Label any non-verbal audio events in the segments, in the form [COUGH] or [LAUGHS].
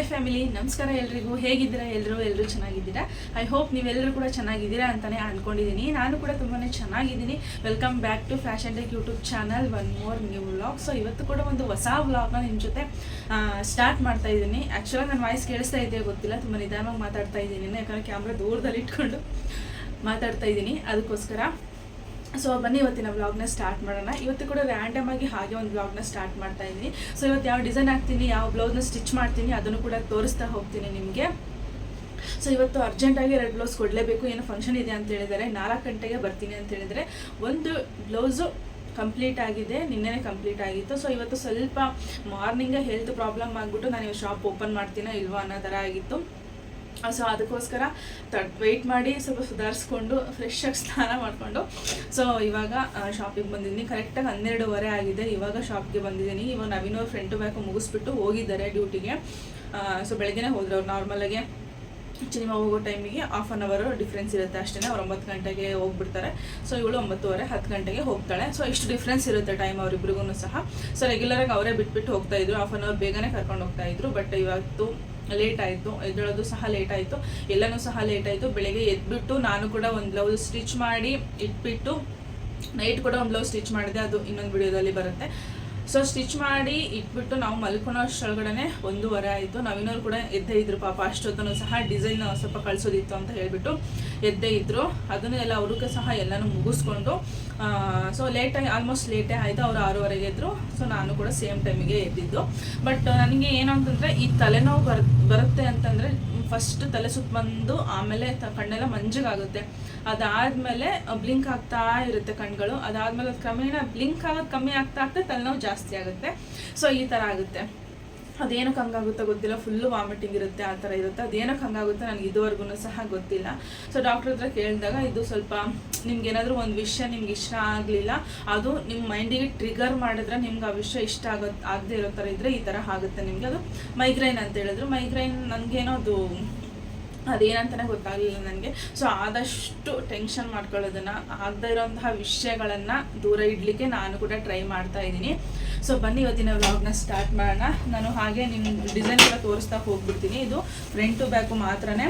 Hi family, ನಮಸ್ಕಾರ ಎಲ್ರಿಗೂ. ಹೇಗಿದ್ದೀರಾ? ಎಲ್ಲರೂ ಎಲ್ಲರೂ ಚೆನ್ನಾಗಿದ್ದೀರಾ? ಐ ಹೋಪ್ ನೀವೆಲ್ಲರೂ ಕೂಡ ಚೆನ್ನಾಗಿದ್ದೀರಾ ಅಂತಲೇ ಅಂದ್ಕೊಂಡಿದ್ದೀನಿ ನಾನು ಕೂಡ ತುಂಬಾ ಚೆನ್ನಾಗಿದ್ದೀನಿ. Welcome back to fashion tech YouTube channel one more new vlog so ಇವತ್ತು ಕೂಡ ಒಂದು ಹೊಸ ವ್ಲಾಗ್ನ ನಿಮ್ಮ ಜೊತೆ ಸ್ಟಾರ್ಟ್ ಮಾಡ್ತಾ ಇದ್ದೀನಿ. ಆ್ಯಕ್ಚುಲಾಗಿ ನನ್ನ ವಾಯ್ಸ್ ಕೇಳಿಸ್ತಾ ಇದೆಯಾ ಗೊತ್ತಿಲ್ಲ. ತುಂಬ ನಿಧಾನವಾಗಿ ಮಾತಾಡ್ತಾ ಇದ್ದೀನಿ. ಯಾಕಂದರೆ ಕ್ಯಾಮ್ರಾ ದೂರದಲ್ಲಿ ಇಟ್ಕೊಂಡು ಮಾತಾಡ್ತಾ ಇದ್ದೀನಿ ಅದಕ್ಕೋಸ್ಕರ ಸೊ ಬನ್ನಿ, ಇವತ್ತಿನ ವ್ಲಾಗ್ನ ಸ್ಟಾರ್ಟ್ ಮಾಡೋಣ. ಇವತ್ತು ಕೂಡ ರ್ಯಾಂಡಮ್ ಆಗಿ ಹಾಗೆ ಒಂದು ವ್ಲಾಗ್ನ ಸ್ಟಾರ್ಟ್ ಮಾಡ್ತಾ ಇದ್ದೀನಿ. ಸೊ ಇವತ್ತು ಯಾವ ಡಿಸೈನ್ ಹಾಕ್ತೀನಿ, ಯಾವ ಬ್ಲೌಸ್ನ ಸ್ಟಿಚ್ ಮಾಡ್ತೀನಿ, ಅದನ್ನು ಕೂಡ ತೋರಿಸ್ತಾ ಹೋಗ್ತೀನಿ ನಿಮಗೆ. ಸೊ ಇವತ್ತು ಅರ್ಜೆಂಟಾಗಿ ರೆಡ್ ಬ್ಲೌಸ್ ಕೊಡಲೇಬೇಕು. ಏನೋ ಫಂಕ್ಷನ್ ಇದೆ ಅಂತ ಹೇಳಿದರೆ ನಾಲ್ಕು ಗಂಟೆಗೆ ಬರ್ತೀನಿ ಅಂತ ಹೇಳಿದರೆ ಒಂದು ಬ್ಲೌಸು ಕಂಪ್ಲೀಟ್ ಆಗಿದೆ. ನಿನ್ನೆನೇ ಕಂಪ್ಲೀಟ್ ಆಗಿತ್ತು. ಸೊ ಇವತ್ತು ಸ್ವಲ್ಪ ಮಾರ್ನಿಂಗೇ ಹೆಲ್ತ್ ಪ್ರಾಬ್ಲಮ್ ಆಗಿಬಿಟ್ಟು ನಾನು ಶಾಪ್ ಓಪನ್ ಮಾಡ್ತೀನೋ ಇಲ್ವೋ ಅನ್ನೋ ಥರ ಆಗಿತ್ತು. ಸೊ ಅದಕ್ಕೋಸ್ಕರ ತಡ್ ವೆಯ್ಟ್ ಮಾಡಿ ಸ್ವಲ್ಪ ಸುಧಾರಿಸ್ಕೊಂಡು ಫ್ರೆಶ್ ಆಗಿ ಸ್ನಾನ ಮಾಡಿಕೊಂಡು. ಸೊ ಇವಾಗ ಶಾಪಿಗೆ ಬಂದಿದ್ದೀನಿ. ಕರೆಕ್ಟಾಗಿ ಹನ್ನೆರಡುವರೆ ಆಗಿದೆ. ಇವಾಗ ಶಾಪ್ಗೆ ಬಂದಿದ್ದೀನಿ. ಇವಾಗ ನವೀನ್ ಅವ್ರ ಫ್ರೆಂಟು ಬ್ಯಾಕು ಮುಗಿಸ್ಬಿಟ್ಟು ಹೋಗಿದ್ದಾರೆ ಡ್ಯೂಟಿಗೆ ಸೊ ಬೆಳಗ್ಗೆನೇ ಹೋದ್ರು ಅವ್ರು. ನಾರ್ಮಲಾಗೆ ಸಿನಿಮಾ ಹೋಗೋ ಟೈಮಿಗೆ ಹಾಫ್ ಆನ್ ಅವರು ಡಿಫ್ರೆನ್ಸ್ ಇರುತ್ತೆ ಅಷ್ಟೇ ಅವ್ರು ಒಂಬತ್ತು ಗಂಟೆಗೆ ಹೋಗ್ಬಿಡ್ತಾರೆ. ಸೊ ಇವಳು ಒಂಬತ್ತುವರೆ, ಹತ್ತು ಗಂಟೆಗೆ ಹೋಗ್ತಾಳೆ. ಸೊ ಇಷ್ಟು ಡಿಫ್ರೆನ್ಸ್ ಇರುತ್ತೆ ಟೈಮ್ ಅವರಿಬ್ರಿಗೂ ಸಹ. ಸೊ ರೆಗ್ಯುಲರಾಗಿ ಅವರೇ ಬಿಟ್ಬಿಟ್ಟು ಹೋಗ್ತಾ ಇದ್ರು. ಹಾಫ್ ಆನ್ ಅವರ್ ಬೇಗನೆ ಕರ್ಕೊಂಡು ಹೋಗ್ತಾ ಇದ್ರು. ಬಟ್ ಇವತ್ತು ಲೇಟ್ ಆಯಿತು, ಎದ್ದೇಳೋದು ಸಹ ಲೇಟ್ ಆಯಿತು, ಎಲ್ಲನೂ ಸಹ ಲೇಟ್ ಆಯಿತು. ಬೆಳಗ್ಗೆ ಎದ್ಬಿಟ್ಟು ನಾನು ಕೂಡ ಒಂದು ಬ್ಲೌಸ್ ಸ್ಟಿಚ್ ಮಾಡಿ ಇಟ್ಬಿಟ್ಟು ನೈಟ್ ಕೂಡ ಒಂದು ಬ್ಲೌಸ್ ಸ್ಟಿಚ್ ಮಾಡಿದೆ, ಅದು ಇನ್ನೊಂದು ವಿಡಿಯೋದಲ್ಲಿ ಬರುತ್ತೆ. ಸೊ ಸ್ಟಿಚ್ ಮಾಡಿ ಇಟ್ಬಿಟ್ಟು ನಾವು ಮಲ್ಕೊಳೋ ಅಷ್ಟೊಳಗಡೆ ಒಂದೂವರೆ ಆಯಿತು. ನವೀನವ್ರು ಕೂಡ ಎದ್ದೇ ಇದ್ರು ಪಾಪ, ಅಷ್ಟೊತ್ತನೂ ಸಹ ಡಿಸೈನ್ ಸ್ವಲ್ಪ ಕಳಿಸೋದಿತ್ತು ಅಂತ ಹೇಳಿಬಿಟ್ಟು ಎದ್ದೇ ಇದ್ರು. ಅದನ್ನೆಲ್ಲ ಅವ್ರಿಗೆ ಸಹ ಎಲ್ಲನೂ ಮುಗಿಸ್ಕೊಂಡು ಸೊ ಲೇಟಾಗಿ ಆಲ್ಮೋಸ್ಟ್ ಲೇಟೇ ಆಯಿತು ಅವರು ಆರೂವರೆಗೆ ಎದ್ರು. ಸೊ ನಾನು ಕೂಡ ಸೇಮ್ ಟೈಮಿಗೆ ಎದ್ದಿದ್ದು. ಬಟ್ ನನಗೆ ಏನು ಅಂತಂದರೆ ಈ ತಲೆನೋವು ಬರ್, ಬರುತ್ತೆ ಅಂತಂದರೆ ಫಸ್ಟ್ ತಲೆ ಸುತ್ತ ಬಂದು ಆಮೇಲೆ ತ, ಕಣ್ಣೆಲ್ಲ ಮಂಜಗಾಗುತ್ತೆ. ಅದಾದಮೇಲೆ ಬ್ಲಿಂಕ್ ಆಗ್ತಾ ಇರುತ್ತೆ ಕಣ್ಗಳು. ಅದಾದ್ಮೇಲೆ ಅದು ಕ್ರಮೇಣ ಬ್ಲಿಂಕ್ ಆಗೋದು ಕಮ್ಮಿ ಆಗ್ತಾ ಆಗ್ತಾ ತಲೆನೋವು ಜಾಸ್ತಿ ಆಗುತ್ತೆ. ಸೊ ಈ ಥರ ಆಗುತ್ತೆ. ಅದೇನಕ್ಕೆ ಹಂಗಾಗುತ್ತೋ ಗೊತ್ತಿಲ್ಲ. ಫುಲ್ಲು ವಾಮಿಟಿಂಗ್ ಇರುತ್ತೆ, ಆ ಥರ ಇರುತ್ತೆ. ಅದೇನಕ್ಕೆ ಹಂಗಾಗುತ್ತೋ ನನಗೆ ಇದುವರೆಗೂ ಸಹ ಗೊತ್ತಿಲ್ಲ. ಸೊ ಡಾಕ್ಟ್ರ್ ಹತ್ರ ಕೇಳಿದಾಗ ಇದು ಸ್ವಲ್ಪ ನಿಮ್ಗೇನಾದರೂ ಒಂದು ವಿಷಯ ನಿಮ್ಗೆ ಇಷ್ಟ ಆಗಲಿಲ್ಲ. ಅದು ನಿಮ್ಮ ಮೈಂಡಿಗೆ ಟ್ರಿಗರ್ ಮಾಡಿದ್ರೆ ನಿಮ್ಗೆ ಆ ವಿಷಯ ಇಷ್ಟ ಆಗೋ ಆಗದೆ ಇರೋ ಥರ ಇದ್ದರೆ ಈ ಥರ ಆಗುತ್ತೆ ನಿಮಗೆ. ಅದು ಮೈಗ್ರೈನ್ ಅಂತ ಹೇಳಿದ್ರು. ಮೈಗ್ರೈನ್ ನನಗೇನೋ ಅದು ಅದೇನಂತಲೇ ಗೊತ್ತಾಗಲಿಲ್ಲ ನನಗೆ. ಸೊ ಆದಷ್ಟು ಟೆನ್ಷನ್ ಮಾಡ್ಕೊಳ್ಳೋದನ್ನು ಆಗದೇ ಇರೋಂತಹ ವಿಷಯಗಳನ್ನು ದೂರ ಇಡಲಿಕ್ಕೆ ನಾನು ಕೂಡ ಟ್ರೈ ಮಾಡ್ತಾ ಇದ್ದೀನಿ. ಸೊ ಬನ್ನಿ ಇವತ್ತಿನ ವ್ಲಾಗ್ನ ಸ್ಟಾರ್ಟ್ ಮಾಡೋಣ. ನಾನು ಹಾಗೆ ನಿಮ್ಮ ಡಿಸೈನ್ ಕೂಡ ತೋರಿಸ್ತಾ ಹೋಗ್ಬಿಡ್ತೀನಿ. ಇದು ಫ್ರಂಟು ಬ್ಯಾಕು ಮಾತ್ರನೇ.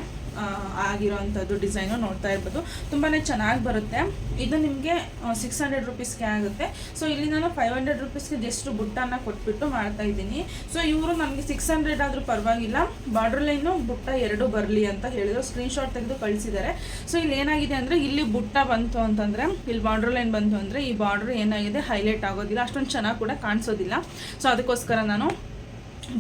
ಆಗಿರೋವಂಥದ್ದು ಡಿಸೈನು ನೋಡ್ತಾ ಇರ್ಬೋದು. ತುಂಬಾ ಚೆನ್ನಾಗಿ ಬರುತ್ತೆ. ಇದು ನಿಮಗೆ ಸಿಕ್ಸ್ ಹಂಡ್ರೆಡ್ ರುಪೀಸ್ಗೆ ಆಗುತ್ತೆ. ಸೊ ಇಲ್ಲಿ ನಾನು ಫೈವ್ ಹಂಡ್ರೆಡ್ ರುಪೀಸ್ಗೆ ಜಸ್ಟ್ ಬುಟ್ಟನ್ನು ಕೊಟ್ಬಿಟ್ಟು ಮಾಡ್ತಾ ಇದ್ದೀನಿ. ಸೊ ಇವರು ನನಗೆ ಸಿಕ್ಸ್ ಹಂಡ್ರೆಡ್ ಆದರೂ ಪರವಾಗಿಲ್ಲ. ಬಾರ್ಡರ್ ಲೈನು ಬುಟ್ಟ ಎರಡು ಬರಲಿ ಅಂತ ಹೇಳಿದ್ರು. ಸ್ಕ್ರೀನ್ಶಾಟ್ ತೆಗೆದು ಕಳಿಸಿದ್ದಾರೆ. ಸೊ ಇಲ್ಲಿ ಏನಾಗಿದೆ ಅಂದರೆ, ಇಲ್ಲಿ ಬುಟ್ಟ ಬಂತು ಅಂತಂದರೆ, ಇಲ್ಲಿ ಬಾರ್ಡರ್ ಲೈನ್ ಬಂತು ಅಂದರೆ ಈ ಬಾರ್ಡ್ರ್ ಏನಾಗಿದೆ ಹೈಲೈಟ್ ಆಗೋದಿಲ್ಲ. ಅಷ್ಟೊಂದು ಚೆನ್ನಾಗಿ ಕೂಡ ಕಾಣಿಸೋದಿಲ್ಲ. ಸೊ ಅದಕ್ಕೋಸ್ಕರ ನಾನು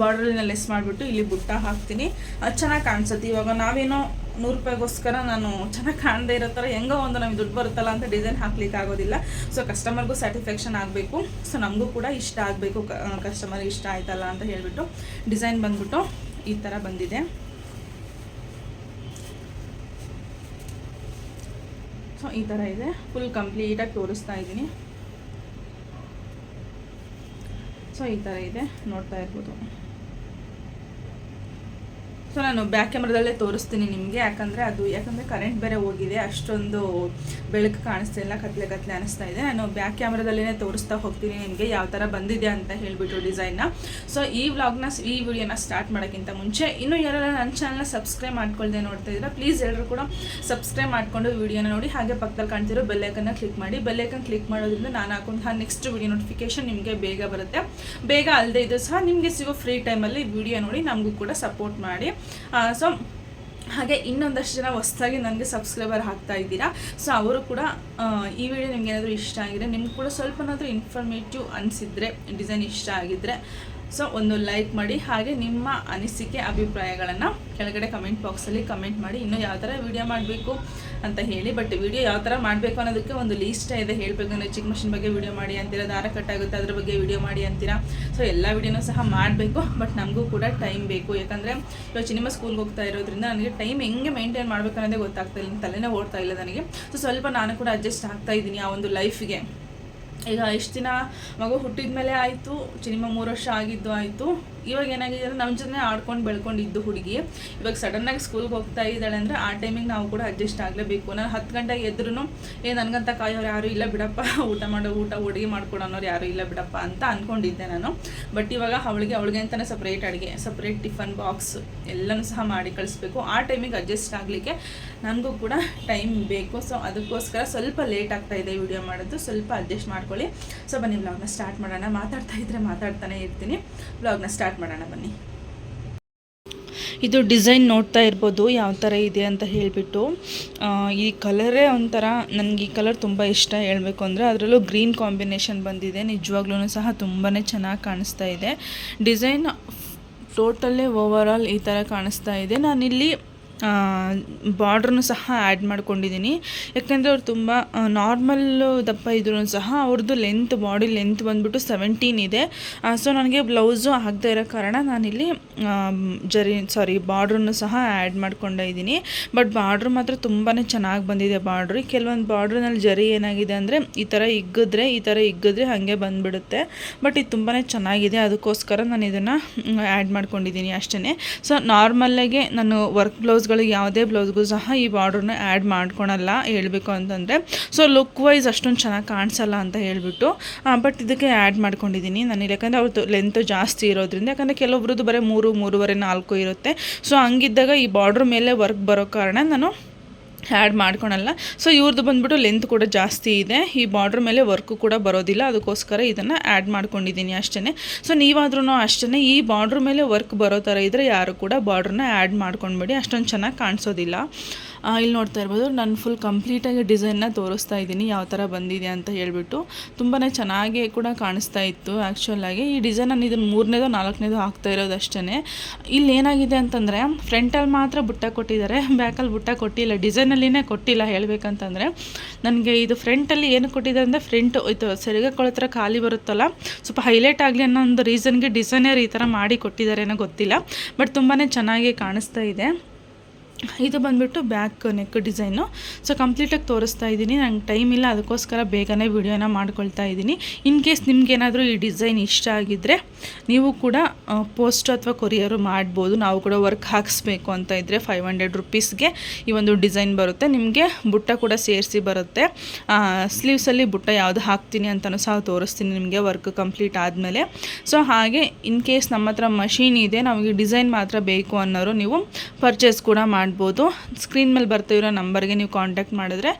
ಬಾರ್ಡ್ರನ್ನ ಲೆಸ್ ಮಾಡಿಬಿಟ್ಟು ಇಲ್ಲಿ ಬುಟ್ಟ ಹಾಕ್ತೀನಿ. ಅದು ಚೆನ್ನಾಗಿ ಕಾಣಿಸುತ್ತೆ. ಇವಾಗ ನಾವೇನೋ ನೂರು ರೂಪಾಯಿಗೋಸ್ಕರ ನಾನು ಚೆನ್ನಾಗಿ ಕಾಣದೇ ಇರೋ ಥರ ಹೆಂಗೋ ಒಂದು ನಮಗೆ ದುಡ್ಡು ಬರುತ್ತಲ್ಲ ಅಂತ ಡಿಸೈನ್ ಹಾಕ್ಲಿಕ್ಕೆ ಆಗೋದಿಲ್ಲ. ಸೊ ಕಸ್ಟಮರ್ಗೂ ಸ್ಯಾಟಿಸ್ಫ್ಯಾಕ್ಷನ್ ಆಗಬೇಕು. ಸೊ ನಮಗೂ ಕೂಡ ಇಷ್ಟ ಆಗಬೇಕು. ಕಸ್ಟಮರ್ಗೆ ಇಷ್ಟ ಆಯ್ತಲ್ಲ ಅಂತ ಹೇಳಿಬಿಟ್ಟು ಡಿಸೈನ್ ಬಂದ್ಬಿಟ್ಟು ಈ ಥರ ಬಂದಿದೆ. ಸೊ ಈ ಥರ ಇದೆ. ಫುಲ್ ಕಂಪ್ಲೀಟಾಗಿ ತೋರಿಸ್ತಾ ಇದ್ದೀನಿ. ಸೊ ಈ ಥರ ಇದೆ. ನೋಡ್ತಾ ಇರ್ಬೋದು. ಸೊ ನಾನು ಬ್ಯಾಕ್ ಕ್ಯಾಮ್ರಾದಲ್ಲೇ ತೋರಿಸ್ತೀನಿ ನಿಮಗೆ. ಯಾಕಂದರೆ ಅದು, ಯಾಕಂದರೆ ಕರೆಂಟ್ ಬೇರೆ ಹೋಗಿದೆ. ಅಷ್ಟೊಂದು ಬೆಳಕು ಕಾಣಿಸ್ತಾ ಇಲ್ಲ, ಕತ್ಲೆ ಕತ್ಲೆ ಅನಿಸ್ತಾ ಇದೆ. ನಾನು ಬ್ಯಾಕ್ ಕ್ಯಾಮ್ರಾದಲ್ಲೇ ತೋರಿಸ್ತಾ ಹೋಗ್ತೀನಿ ನಿಮಗೆ ಯಾವ ಥರ ಬಂದಿದೆ ಅಂತ ಹೇಳಿಬಿಟ್ಟು ಡಿಸೈನ್ನ ಸೊ ಈ ವ್ಲಾಗ್ನ ಈ ವಿಡಿಯೋನ ಸ್ಟಾರ್ಟ್ ಮಾಡೋಕ್ಕಿಂತ ಮುಂಚೆ, ಇನ್ನೂ ಯಾರೆಲ್ಲ ನನ್ನ ಚಾನಲ್ನ ಸಬ್ಸ್ಕ್ರೈಬ್ ಮಾಡ್ಕೊಳ್ದೆ ನೋಡ್ತಾ ಇದ್ದೀರಾ ಪ್ಲೀಸ್ ಎಲ್ಲರೂ ಕೂಡ ಸಬ್ಸ್ಕ್ರೈಬ್ ಮಾಡಿಕೊಂಡು ವಿಡಿಯೋನ ನೋಡಿ. ಹಾಗೆ ಪಕ್ಕದಲ್ಲಿ ಕಾಣ್ತಿರೋ ಬೆಲ್ಲೈಕನ್ನ ಕ್ಲಿಕ್ ಮಾಡಿ. ಬೆಲ್ಲೈಕನ್ ಕ್ಲಿಕ್ ಮಾಡೋದ್ರಿಂದ ನಾನು ಹಾಕೊಂತಹ ನೆಕ್ಸ್ಟ್ ವಿಡಿಯೋ ನೋಟಿಫಿಕೇಶನ್ ನಿಮಗೆ ಬೇಗ ಬರುತ್ತೆ. ಬೇಗ ಅಲ್ಲದೆ ಇದು ಸಹ ನಿಮಗೆ ಸಿಗೋ ಫ್ರೀ ಟೈಮಲ್ಲಿ ವಿಡಿಯೋ ನೋಡಿ ನಮಗೂ ಕೂಡ ಸಪೋರ್ಟ್ ಮಾಡಿ. ಸೊ ಹಾಗೆ ಇನ್ನೊಂದಷ್ಟು ಜನ ಹೊಸ್ದಾಗಿ ನನಗೆ ಸಬ್ಸ್ಕ್ರೈಬರ್ ಆಗ್ತಾ ಇದ್ದೀರಾ. ಸೊ ಅವರು ಕೂಡ ಈ ವಿಡಿಯೋ ನಿಮ್ಗೆ ಏನಾದರೂ ಇಷ್ಟ ಆಗಿದೆ ನಿಮ್ಗೆ ಕೂಡ ಸ್ವಲ್ಪನಾದರೂ ಇನ್ಫಾರ್ಮೇಟಿವ್ ಅನಿಸಿದ್ರೆ ಡಿಸೈನ್ ಇಷ್ಟ ಆಗಿದ್ದರೆ ಸೊ ಒಂದು ಲೈಕ್ ಮಾಡಿ, ಹಾಗೆ ನಿಮ್ಮ ಅನಿಸಿಕೆ, ಅಭಿಪ್ರಾಯಗಳನ್ನು ಕೆಳಗಡೆ ಕಮೆಂಟ್ ಬಾಕ್ಸಲ್ಲಿ ಕಮೆಂಟ್ ಮಾಡಿ. ಇನ್ನೂ ಯಾವ ಥರ ವಿಡಿಯೋ ಮಾಡಬೇಕು ಅಂತ ಹೇಳಿ ಬಟ್ ವಿಡಿಯೋ ಯಾವ ಥರ ಮಾಡಬೇಕು ಅನ್ನೋದಕ್ಕೆ ಒಂದು ಲೀಸ್ಟ್ ಇದೆ. ಹೇಳಬೇಕು ಅಂದರೆ ಚಿಕ್ಕ ಮಷಿನ್ ಬಗ್ಗೆ ವಿಡಿಯೋ ಮಾಡಿ ಅಂತೀರಾ, ದಾರ ಕಟ್ಟಾಗುತ್ತೆ ಅದ್ರ ಬಗ್ಗೆ ವಿಡಿಯೋ ಮಾಡಿ ಅಂತೀರಾ. ಸೊ ಎಲ್ಲ ವಿಡಿಯೋನೂ ಸಹ ಮಾಡಬೇಕು ಬಟ್ ನಮಗೂ ಕೂಡ ಟೈಮ್ ಬೇಕು. ಯಾಕಂದರೆ ಇವಾಗ ಸಿನಿಮಾ ಸ್ಕೂಲ್ಗೆ ಹೋಗ್ತಾ ಇರೋದ್ರಿಂದ ನನಗೆ ಟೈಮ್ ಹೆಂಗೆ ಮೇಂಟೈನ್ ಮಾಡಬೇಕು ಅನ್ನೋದೇ ಗೊತ್ತಾಗ್ತಾ ಇಲ್ಲ, ತಲೆನೇ ಓಡ್ತಾ ಇಲ್ಲ ನನಗೆ. ಸೊ ಸ್ವಲ್ಪ ನಾನು ಕೂಡ ಅಡ್ಜಸ್ಟ್ ಆಗ್ತಾ ಇದ್ದೀನಿ ಆ ಒಂದು ಲೈಫ್ಗೆ ಈಗ ಇಷ್ಟು ದಿನ ಮಗು ಹುಟ್ಟಿದ ಮೇಲೆ ಆಯಿತು ಸಿನಿಮಾ ಮೂರು ವರ್ಷ ಆಗಿದ್ದು ಆಯಿತು. ಇವಾಗ ಏನಾಗಿದೆ ಅಂದರೆ ನಮ್ಮ ಜೊತೆ ಆಡ್ಕೊಂಡು ಬೆಳ್ಕೊಂಡಿದ್ದು ಹುಡುಗಿ, ಇವಾಗ ಸಡನ್ನಾಗಿ ಸ್ಕೂಲ್ಗೆ ಹೋಗ್ತಾ ಇದ್ದಾಳೆ ಅಂದರೆ ಆ ಟೈಮಿಗೆ ನಾವು ಕೂಡ ಅಡ್ಜಸ್ಟ್ ಆಗಲೇಬೇಕು. ನಾನು ಹತ್ತು ಗಂಟೆಗೆ ಎದ್ರೂ ಏ, ನನಗಂತ ಕಾಯೋರು ಯಾರು ಇಲ್ಲ ಬಿಡಪ್ಪ, ಊಟ ಮಾಡೋ, ಊಟ ಅಡುಗೆ ಮಾಡ್ಕೊಡೋ ಅನ್ನೋರು ಯಾರು ಇಲ್ಲ ಬಿಡಪ್ಪ ಅಂತ ಅಂದ್ಕೊಂಡಿದ್ದೆ ನಾನು. ಬಟ್ ಇವಾಗ ಅವಳಿಗೆ ಅವಳಿಗೆ ಅಂತಲೇ ಸಪ್ರೇಟ್ ಅಡುಗೆ ಸಪ್ರೇಟ್ ಟಿಫನ್ ಬಾಕ್ಸ್ ಎಲ್ಲನೂ ಸಹ ಮಾಡಿ ಕಳಿಸ್ಬೇಕು. ಆ ಟೈಮಿಗೆ ಅಡ್ಜಸ್ಟ್ ಆಗಲಿಕ್ಕೆ ನನಗೂ ಕೂಡ ಟೈಮ್ ಬೇಕು. ಸೊ ಅದಕ್ಕೋಸ್ಕರ ಸ್ವಲ್ಪ ಲೇಟ್ ಆಗ್ತಾ ಇದೆ ವಿಡಿಯೋ ಮಾಡೋದು. ಸ್ವಲ್ಪ ಅಡ್ಜಸ್ಟ್ ಮಾಡ್ಕೊಳ್ಳಿ. ಸೊ ಬನ್ನಿ ವ್ಲಾಗ್ನ ಸ್ಟಾರ್ಟ್ ಮಾಡೋಣ. ಮಾತಾಡ್ತಾ ಇದ್ರೆ ಮಾತಾಡ್ತಾನೆ ಇರ್ತೀನಿ. ವ್ಲಾಗ್ನ ಸ್ಟಾರ್ಟ್ ಮಾಡೋಣ ಬನ್ನಿ. ಇದು ಡಿಸೈನ್ ನೋಡ್ತಾ ಇರ್ಬೋದು, ಯಾವ ಥರ ಇದೆ ಅಂತ ಹೇಳಿಬಿಟ್ಟು. ಈ ಕಲರೇ ಒಂಥರ ನನಗೆ ಈ ಕಲರ್ ತುಂಬ ಇಷ್ಟ ಹೇಳಬೇಕು ಅಂದರೆ ಅದರಲ್ಲೂ ಗ್ರೀನ್ ಕಾಂಬಿನೇಷನ್ ಬಂದಿದೆ ನಿಜವಾಗ್ಲೂ ಸಹ ತುಂಬಾ ಚೆನ್ನಾಗಿ ಕಾಣಿಸ್ತಾ ಇದೆ. ಡಿಸೈನ್ ಟೋಟಲ್ಲೇ ಓವರಾಲ್ ಈ ಥರ ಕಾಣಿಸ್ತಾ ಇದೆ. ನಾನಿಲ್ಲಿ ಬಾರ್ಡ್ರನ್ನು ಸಹ ಆ್ಯಡ್ ಮಾಡ್ಕೊಂಡಿದ್ದೀನಿ ಯಾಕೆಂದರೆ ಅವ್ರು ತುಂಬ ನಾರ್ಮಲ್ ದಪ್ಪ ಇದ್ರೂ ಸಹ ಅವ್ರದ್ದು ಲೆಂತ್ ಬಾಡಿ ಲೆಂತ್ ಬಂದುಬಿಟ್ಟು ಸೆವೆಂಟೀನ್ ಇದೆ. ಸೊ ನನಗೆ ಬ್ಲೌಸು ಆಗದೆ ಇರೋ ಕಾರಣ ನಾನಿಲ್ಲಿ ಜರಿ ಸಾರಿ ಬಾರ್ಡ್ರನ್ನು ಸಹ ಆ್ಯಡ್ ಮಾಡ್ಕೊಂಡಿದ್ದೀನಿ ಬಟ್ ಬಾರ್ಡ್ರ್ ಮಾತ್ರ ತುಂಬಾ ಚೆನ್ನಾಗಿ ಬಂದಿದೆ ಬಾರ್ಡ್ರ್ ಕೆಲವೊಂದು ಬಾರ್ಡ್ರ್ನಲ್ಲಿ ಜರಿ ಏನಾಗಿದೆ ಅಂದರೆ, ಈ ಥರ ಇಗ್ಗಿದ್ರೆ, ಈ ಥರ ಇಗ್ಗಿದ್ರೆ ಹಾಗೆ ಬಂದುಬಿಡುತ್ತೆ. ಬಟ್ ಇದು ತುಂಬಾ ಚೆನ್ನಾಗಿದೆ, ಅದಕ್ಕೋಸ್ಕರ ನಾನು ಇದನ್ನು ಆ್ಯಡ್ ಮಾಡ್ಕೊಂಡಿದ್ದೀನಿ ಅಷ್ಟೇ ಸೊ ನಾರ್ಮಲ್ಲಾಗೆ ನಾನು ವರ್ಕ್ ಬ್ಲೌಸ್ ಬ್ಲೌಸ್ಗಳಿಗೆ ಯಾವುದೇ ಬ್ಲೌಸ್ಗೂ ಸಹ ಈ ಬಾರ್ಡ್ರನ್ನ ಆ್ಯಡ್ ಮಾಡ್ಕೊಳಲ್ಲ ಹೇಳಬೇಕು ಅಂತಂದರೆ. ಸೊ ಲುಕ್ ವೈಸ್ ಅಷ್ಟೊಂದು ಚೆನ್ನಾಗಿ ಕಾಣಿಸಲ್ಲ ಅಂತ ಹೇಳಿಬಿಟ್ಟು ಬಟ್ ಇದಕ್ಕೆ ಆ್ಯಡ್ ಮಾಡ್ಕೊಂಡಿದ್ದೀನಿ ನಾನು ಯಾಕಂದರೆ ಅವ್ರದ್ದು ಲೆಂತ್ ಜಾಸ್ತಿ ಇರೋದ್ರಿಂದ, ಯಾಕಂದರೆ ಕೆಲವೊಬ್ರದ್ದು ಬರೀ ಮೂರು, ಮೂರುವರೆ, ನಾಲ್ಕು ಇರುತ್ತೆ. ಸೊ ಹಂಗಿದ್ದಾಗ ಈ ಬಾರ್ಡ್ರ್ ಮೇಲೆ ವರ್ಕ್ ಬರೋ ಕಾರಣ ನಾನು ಆ್ಯಡ್ ಮಾಡ್ಕೊಳಲ್ಲ. ಸೊ ಇವ್ರದ್ದು ಬಂದುಬಿಟ್ಟು ಲೆಂತ್ ಕೂಡ ಜಾಸ್ತಿ ಇದೆ. ಈ ಬಾರ್ಡ್ರ್ ಮೇಲೆ ವರ್ಕು ಕೂಡ ಬರೋದಿಲ್ಲ. ಅದಕ್ಕೋಸ್ಕರ ಇದನ್ನು ಆ್ಯಡ್ ಮಾಡ್ಕೊಂಡಿದ್ದೀನಿ ಅಷ್ಟೇ ಸೊ ನೀವಾದ್ರೂ ಅಷ್ಟೇ ಈ ಬಾರ್ಡ್ರ್ ಮೇಲೆ ವರ್ಕ್ ಬರೋ ಥರ ಇದ್ದರೆ ಯಾರು ಕೂಡ ಬಾರ್ಡ್ರನ್ನ ಆ್ಯಡ್ ಮಾಡ್ಕೊಂಡ್ಬೇಡಿ. ಅಷ್ಟೊಂದು ಚೆನ್ನಾಗಿ ಕಾಣಿಸೋದಿಲ್ಲ. ಇಲ್ಲಿ ನೋಡ್ತಾ ಇರ್ಬೋದು, ನಾನು ಫುಲ್ ಕಂಪ್ಲೀಟಾಗಿ ಡಿಸೈನ್ನ ತೋರಿಸ್ತಾ ಇದ್ದೀನಿ. ಯಾವ ಥರ ಬಂದಿದೆ ಅಂತ ಹೇಳ್ಬಿಟ್ಟು. ತುಂಬಾ ಚೆನ್ನಾಗಿ ಕೂಡ ಕಾಣಿಸ್ತಾ ಇತ್ತು ಆ್ಯಕ್ಚುಲಾಗಿ ಈ ಡಿಸೈನ್ ನಾನು ಇದನ್ನು ಮೂರನೇದು ನಾಲ್ಕನೇದು ಹಾಕ್ತಾ ಇರೋದು ಅಷ್ಟೇ ಇಲ್ಲಿ ಏನಾಗಿದೆ ಅಂತಂದರೆ ಫ್ರಂಟಲ್ಲಿ ಮಾತ್ರ ಬುಟ್ಟ ಕೊಟ್ಟಿದ್ದಾರೆ. [LAUGHS] ಬ್ಯಾಕಲ್ಲಿ ಬುಟ್ಟ ಕೊಟ್ಟಿಲ್ಲ. ಡಿಸೈನಲ್ಲಿನೇ ಕೊಟ್ಟಿಲ್ಲ ಹೇಳಬೇಕಂತಂದರೆ. ನನಗೆ ಇದು ಫ್ರಂಟಲ್ಲಿ ಏನು ಕೊಟ್ಟಿದೆ ಅಂದರೆ ಫ್ರಂಟ್, ಇದು ಸೆರಗಕ್ಕೊಳ ಹತ್ರ ಖಾಲಿ ಬರುತ್ತಲ್ಲ. ಸ್ವಲ್ಪ ಹೈಲೈಟ್ ಆಗಲಿ ಅನ್ನೋ ಒಂದು ರೀಸನ್ಗೆ ಡಿಸೈನರ್ ಈ ಥರ ಮಾಡಿ ಕೊಟ್ಟಿದ್ದಾರೆ ಏನೋ ಗೊತ್ತಿಲ್ಲ. ಬಟ್ ತುಂಬಾ ಚೆನ್ನಾಗಿ ಕಾಣಿಸ್ತಾ ಇದೆ. ಇದು ಬಂದುಬಿಟ್ಟು ಬ್ಯಾಕ್ ನೆಕ್ ಡಿಸೈನು. ಸೊ, ಕಂಪ್ಲೀಟಾಗಿ ತೋರಿಸ್ತಾ ಇದ್ದೀನಿ. ನಂಗೆ ಟೈಮ್ ಇಲ್ಲ, ಅದಕ್ಕೋಸ್ಕರ ಬೇಗನೆ ವಿಡಿಯೋನ ಮಾಡ್ಕೊಳ್ತಾ ಇದ್ದೀನಿ. ಇನ್ ಕೇಸ್ ನಿಮಗೇನಾದರೂ ಈ ಡಿಸೈನ್ ಇಷ್ಟ ಆಗಿದ್ದರೆ ನೀವು ಕೂಡ ಪೋಸ್ಟ್ ಅಥವಾ ಕೊರಿಯರು ಮಾಡ್ಬೋದು. ನಾವು ಕೂಡ ವರ್ಕ್ ಹಾಕಿಸ್ಬೇಕು ಅಂತ ಇದ್ದರೆ ಫೈವ್ ಹಂಡ್ರೆಡ್ ರುಪೀಸ್ಗೆ ಈ ಒಂದು ಡಿಸೈನ್ ಬರುತ್ತೆ. ನಿಮಗೆ ಬುಟ್ಟ ಕೂಡ ಸೇರಿಸಿ ಬರುತ್ತೆ. ಸ್ಲೀವ್ಸಲ್ಲಿ ಬುಟ್ಟ ಯಾವುದು ಹಾಕ್ತೀನಿ ಅಂತಲೂ ಸಹ ತೋರಿಸ್ತೀನಿ ನಿಮಗೆ ವರ್ಕ್ ಕಂಪ್ಲೀಟ್ ಆದಮೇಲೆ. ಸೊ, ಹಾಗೆ ಇನ್ ಕೇಸ್ ನಮ್ಮ ಹತ್ರ ಮಷೀನ್ ಇದೆ, ನಮಗೆ ಡಿಸೈನ್ ಮಾತ್ರ ಬೇಕು ಅನ್ನೋರು ನೀವು ಪರ್ಚೇಸ್ ಕೂಡ ಮಾಡಿ ಮಾಡ್ಬೋದು. ಸ್ಕ್ರೀನ್ ಮೇಲೆ ಬರ್ತಿರೋ ನಂಬರ್ಗೆ ನೀವು ಕಾಂಟ್ಯಾಕ್ಟ್ ಮಾಡಿದ್ರೆ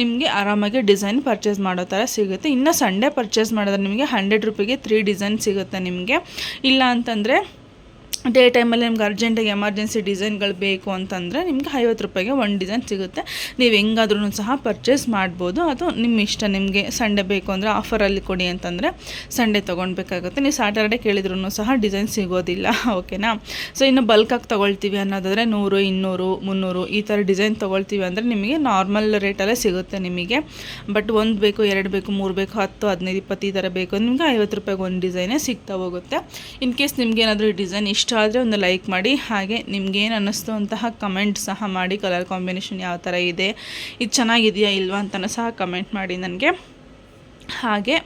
ನಿಮಗೆ ಆರಾಮಾಗಿ ಡಿಸೈನ್ ಪರ್ಚೇಸ್ ಮಾಡೋ ಥರ ಸಿಗುತ್ತೆ. ಇನ್ನು ಸಂಡೇ ಪರ್ಚೇಸ್ ಮಾಡಿದ್ರೆ ನಿಮಗೆ ಹಂಡ್ರೆಡ್ ರುಪಿಗೆ ತ್ರೀ ಡಿಸೈನ್ ಸಿಗುತ್ತೆ ನಿಮಗೆ. ಇಲ್ಲ ಅಂತಂದರೆ ಡೇ ಟೈಮಲ್ಲಿ ನಿಮ್ಗೆ ಅರ್ಜೆಂಟಾಗಿ ಎಮರ್ಜೆನ್ಸಿ ಡಿಸೈನ್ಗಳು ಬೇಕು ಅಂತಂದರೆ ನಿಮಗೆ ಐವತ್ತು ರೂಪಾಯಿಗೆ ಒಂದು ಡಿಸೈನ್ ಸಿಗುತ್ತೆ. ನೀವು ಹೆಂಗಾದ್ರೂ ಸಹ ಪರ್ಚೇಸ್ ಮಾಡ್ಬೋದು. ಅದು ನಿಮ್ಮ ಇಷ್ಟ, ನಿಮಗೆ ಸಂಡೇ ಬೇಕು ಅಂದರೆ ಆಫರಲ್ಲಿ ಕೊಡಿ ಅಂತಂದರೆ ಸಂಡೇ ತೊಗೊಳ್ಬೇಕಾಗುತ್ತೆ. ನೀವು ಸ್ಯಾಟರ್ಡೆ ಕೇಳಿದ್ರೂ ಸಹ ಡಿಸೈನ್ ಸಿಗೋದಿಲ್ಲ, ಓಕೆನಾ? ಸೊ, ಇನ್ನು ಬಲ್ಕಾಗಿ ತೊಗೊಳ್ತೀವಿ ಅನ್ನೋದಾದರೆ ನೂರು, ಇನ್ನೂರು, ಮುನ್ನೂರು ಈ ಥರ ಡಿಸೈನ್ ತೊಗೊಳ್ತೀವಿ ಅಂದರೆ ನಿಮಗೆ ನಾರ್ಮಲ್ ರೇಟಲ್ಲೇ ಸಿಗುತ್ತೆ ನಿಮಗೆ. ಬಟ್ ಒಂದು ಬೇಕು, ಎರಡು ಬೇಕು, ಮೂರು ಬೇಕು, ಹತ್ತು, ಹದಿನೈದು, ಇಪ್ಪತ್ತು ಈ ಥರ ಬೇಕು ನಿಮಗೆ ಐವತ್ತು ರೂಪಾಯಿಗೆ ಒಂದು ಡಿಸೈನೇ ಸಿಗ್ತಾ ಹೋಗುತ್ತೆ. ಇನ್ ಕೇಸ್ ನಿಮ್ಗೆ ಏನಾದರೂ ಡಿಸೈನ್ ಇಷ್ಟ ಆದರೆ ಒಂದು ಲೈಕ್ ಮಾಡಿ. ಹಾಗೆ ನಿಮ್ಗೇನು ಅನ್ನಿಸ್ತು ಅಂತಹ ಕಮೆಂಟ್ ಸಹ ಮಾಡಿ. ಕಲರ್ ಕಾಂಬಿನೇಷನ್ ಯಾವ ಥರ ಇದೆ, ಇದು ಚೆನ್ನಾಗಿದೆಯಾ ಇಲ್ವಾ ಅಂತಲೂ ಸಹ ಕಮೆಂಟ್ ಮಾಡಿ ನನಗೆ. ಹಾಗೆ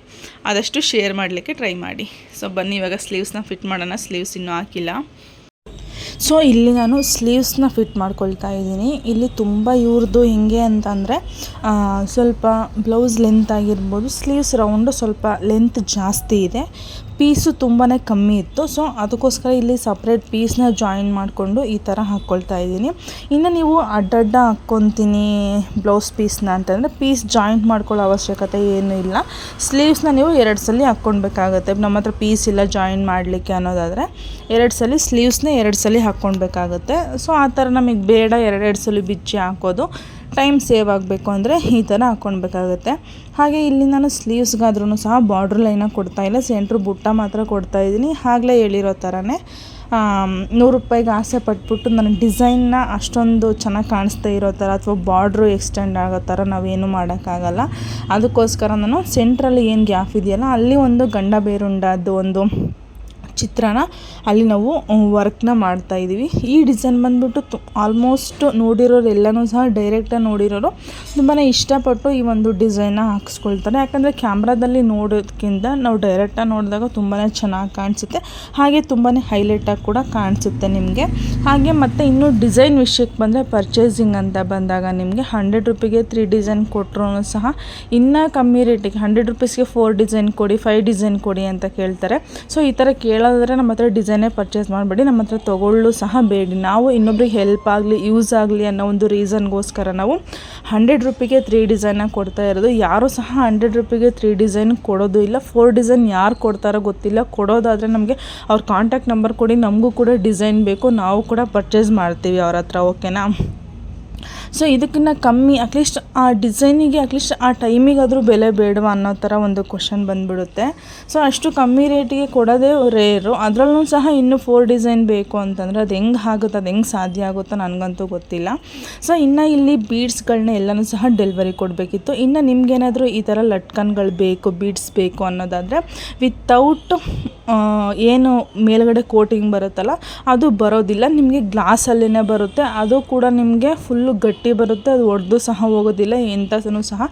ಆದಷ್ಟು ಶೇರ್ ಮಾಡಲಿಕ್ಕೆ ಟ್ರೈ ಮಾಡಿ. ಸೊ ಬನ್ನಿ, ಇವಾಗ ಸ್ಲೀವ್ಸ್ನ ಫಿಟ್ ಮಾಡೋಣ. ಸ್ಲೀವ್ಸ್ ಇನ್ನೂ ಹಾಕಿಲ್ಲ. ಸೊ ಇಲ್ಲಿ ನಾನು ಸ್ಲೀವ್ಸ್ನ ಫಿಟ್ ಮಾಡ್ಕೊಳ್ತಾ ಇದ್ದೀನಿ. ಇಲ್ಲಿ ತುಂಬ ಇವ್ರದ್ದು ಹೆಂಗೆ ಅಂತಂದರೆ ಸ್ವಲ್ಪ ಬ್ಲೌಸ್ ಲೆಂತ್ ಆಗಿರ್ಬೋದು ಸ್ಲೀವ್ಸ್ ರೌಂಡು ಸ್ವಲ್ಪ ಲೆಂತ್ ಜಾಸ್ತಿ ಇದೆ. ಪೀಸು ತುಂಬಾ ಕಮ್ಮಿ ಇತ್ತು. ಸೊ ಅದಕ್ಕೋಸ್ಕರ ಇಲ್ಲಿ ಸಪ್ರೇಟ್ ಪೀಸ್ನ ಜಾಯಿನ್ ಮಾಡಿಕೊಂಡು ಈ ಥರ ಹಾಕ್ಕೊಳ್ತಾ ಇದ್ದೀನಿ. ಇನ್ನು ನೀವು ಅಡ್ಡಡ್ಡ ಹಾಕ್ಕೊತೀನಿ ಬ್ಲೌಸ್ ಪೀಸ್ನ ಅಂತಂದರೆ ಪೀಸ್ ಜಾಯಿಂಟ್ ಮಾಡ್ಕೊಳ್ಳೋ ಅವಶ್ಯಕತೆ ಏನೂ ಇಲ್ಲ. ಸ್ಲೀವ್ಸ್ನ ನೀವು ಎರಡು ಸಲ ಹಾಕ್ಕೊಳ್ಬೇಕಾಗತ್ತೆ. ನಮ್ಮ ಹತ್ರ ಪೀಸ್ ಇಲ್ಲ ಜಾಯಿನ್ ಮಾಡಲಿಕ್ಕೆ ಅನ್ನೋದಾದರೆ, ಎರಡು ಸಲ ಸ್ಲೀವ್ಸ್ನ ಎರಡು ಸಲ ಹಾಕ್ಕೊಳ್ಬೇಕಾಗತ್ತೆ. ಸೊ ಆ ಥರ ನಮಗೆ ಬೇಡ ಎರಡೆರಡು ಸಲ ಬಿಚ್ಚಿ ಹಾಕೋದು. ಟೈಮ್ ಸೇವ್ ಆಗಬೇಕು ಅಂದರೆ ಈ ಥರ ಹಾಕ್ಕೊಳ್ಬೇಕಾಗುತ್ತೆ. ಹಾಗೆ ಇಲ್ಲಿ ನಾನು ಸ್ಲೀವ್ಸ್ಗಾದ್ರೂ ಸಹ ಬಾರ್ಡ್ರ್ ಲೈನ ಕೊಡ್ತಾಯಿಲ್ಲ ಸೆಂಟ್ರ್ ಬುಟ್ಟ ಮಾತ್ರ ಕೊಡ್ತಾ ಇದ್ದೀನಿ. ಆಗಲೇ ಹೇಳಿರೋ ಥರನೇ ನೂರು ರೂಪಾಯಿಗೆ ಆಸೆ ಪಟ್ಬಿಟ್ಟು ನನ್ನ ಡಿಸೈನ್ನ ಅಷ್ಟೊಂದು ಚೆನ್ನಾಗಿ ಕಾಣಿಸ್ತಾ ಇರೋ ಥರ ಅಥವಾ ಬಾರ್ಡ್ರು ಎಕ್ಸ್ಟೆಂಡ್ ಆಗೋ ಥರ ನಾವೇನು ಮಾಡೋಕ್ಕಾಗಲ್ಲ. ಅದಕ್ಕೋಸ್ಕರ ನಾನು ಸೆಂಟ್ರಲ್ಲಿ ಏನು ಗ್ಯಾಪ್ ಇದೆಯಲ್ಲ, ಅಲ್ಲಿ ಒಂದು ಗಂಡ ಬೇರುಂಡದ್ದು ಒಂದು ಚಿತ್ರನ ಅಲ್ಲಿ ನಾವು ವರ್ಕ್ನ ಮಾಡ್ತಾ ಇದ್ದೀವಿ. ಈ ಡಿಸೈನ್ ಬಂದ್ಬಿಟ್ಟು ಆಲ್ಮೋಸ್ಟ್ ನೋಡಿರೋರು ಎಲ್ಲನೂ ಸಹ ಡೈರೆಕ್ಟಾಗಿ ನೋಡಿರೋರು ತುಂಬಾ ಇಷ್ಟಪಟ್ಟು ಈ ಒಂದು ಡಿಸೈನ್ನ ಹಾಕ್ಸ್ಕೊಳ್ತಾರೆ. ಯಾಕಂದರೆ ಕ್ಯಾಮ್ರಾದಲ್ಲಿ ನೋಡೋದಕ್ಕಿಂತ ನಾವು ಡೈರೆಕ್ಟಾಗಿ ನೋಡಿದಾಗ ತುಂಬಾ ಚೆನ್ನಾಗಿ ಕಾಣಿಸುತ್ತೆ. ಹಾಗೆ ತುಂಬಾ ಹೈಲೈಟಾಗಿ ಕೂಡ ಕಾಣಿಸುತ್ತೆ ನಿಮಗೆ. ಹಾಗೆ ಮತ್ತು ಇನ್ನು ಡಿಸೈನ್ ವಿಷಯಕ್ಕೆ ಬಂದರೆ ಪರ್ಚೇಸಿಂಗ್ ಅಂತ ಬಂದಾಗ ನಿಮಗೆ ಹಂಡ್ರೆಡ್ ರುಪಿಗೆ ತ್ರೀ ಡಿಸೈನ್ ಕೊಟ್ಟರು ಸಹ ಇನ್ನೂ ಕಮ್ಮಿ ರೇಟಿಗೆ ಹಂಡ್ರೆಡ್ ರುಪೀಸ್ಗೆ ಫೋರ್ ಡಿಸೈನ್ ಕೊಡಿ ಫೈವ್ ಡಿಸೈನ್ ಕೊಡಿ ಅಂತ ಕೇಳ್ತಾರೆ. ಸೊ ಈ ಥರ ಕೇಳೋದಾದ್ರೆ ನಮ್ಮ ಹತ್ರ ಡಿಸೈನೇ ಪರ್ಚೇಸ್ ಮಾಡಬೇಡಿ, ನಮ್ಮ ಹತ್ರ ತೊಗೊಳ್ಳು ಸಹ ಬೇಡಿ. ನಾವು ಇನ್ನೊಬ್ರಿಗೆ ಹೆಲ್ಪ್ ಆಗಲಿ ಯೂಸ್ ಆಗಲಿ ಅನ್ನೋ ಒಂದು ರೀಸನ್ಗೋಸ್ಕರ ನಾವು ಹಂಡ್ರೆಡ್ ರುಪಿಗೆ ತ್ರೀ ಡಿಸೈನಾಗಿ ಕೊಡ್ತಾ ಇರೋದು. ಯಾರೂ ಸಹ ಹಂಡ್ರೆಡ್ ರುಪಿಗೆ ತ್ರೀ ಡಿಸೈನ್ ಕೊಡೋದು ಇಲ್ಲ. ಫೋರ್ ಡಿಸೈನ್ ಯಾರು ಕೊಡ್ತಾರೋ ಗೊತ್ತಿಲ್ಲ. ಕೊಡೋದಾದರೆ ನಮಗೆ ಅವ್ರ ಕಾಂಟ್ಯಾಕ್ಟ್ ನಂಬರ್ ಕೊಡಿ. ನಮಗೂ ಕೂಡ ಡಿಸೈನ್ ಬೇಕು. ನಾವು ಕೂಡ ಪರ್ಚೇಸ್ ಮಾಡ್ತೀವಿ ಅವ್ರ ಹತ್ರ ಓಕೆನಾ ಸೊ ಇದಕ್ಕಿನ್ನ ಕಮ್ಮಿ ಅಟ್ಲೀಸ್ಟ್ ಆ ಡಿಸೈನಿಗೆ ಅಟ್ಲೀಸ್ಟ್ ಆ ಟೈಮಿಗಾದರೂ ಬೆಲೆ ಬೇಡವಾ ಅನ್ನೋ ಥರ ಒಂದು ಕ್ವಶನ್ ಬಂದುಬಿಡುತ್ತೆ. ಸೊ ಅಷ್ಟು ಕಮ್ಮಿ ರೇಟಿಗೆ ಕೊಡೋದೇ ರೇರು ಅದರಲ್ಲೂ ಸಹ ಇನ್ನೂ ಫೋರ್ ಡಿಸೈನ್ ಬೇಕು ಅಂತಂದರೆ ಅದು ಹೆಂಗೆ ಆಗುತ್ತೆ, ಅದು ಹೆಂಗೆ ಸಾಧ್ಯ ಆಗುತ್ತೋ ನನಗಂತೂ ಗೊತ್ತಿಲ್ಲ. ಸೊ ಇನ್ನು ಇಲ್ಲಿ ಬೀಡ್ಸ್ಗಳನ್ನ ಎಲ್ಲನೂ ಸಹ ಡೆಲಿವರಿ ಕೊಡಬೇಕಿತ್ತು. ಇನ್ನು ನಿಮಗೇನಾದರೂ ಈ ಥರ ಲಟ್ಕನ್ಗಳು ಬೇಕು ಬೀಡ್ಸ್ ಬೇಕು ಅನ್ನೋದಾದರೆ ವಿತೌಟ್ ಏನು ಮೇಲ್ಗಡೆ ಕೋಟಿಂಗ್ ಬರುತ್ತಲ್ಲ, ಅದು ಬರೋದಿಲ್ಲ. ನಿಮಗೆ ಗ್ಲಾಸಲ್ಲೇ ಬರುತ್ತೆ. ಅದು ಕೂಡ ನಿಮಗೆ ಫುಲ್ಲು ಗಟ್ಟಿ ಬರುತ್ತೆ, ಅದು ಒಡೆದು ಸಹ ಹೋಗೋದಿಲ್ಲ ಎಂಥಸೂ ಸಹ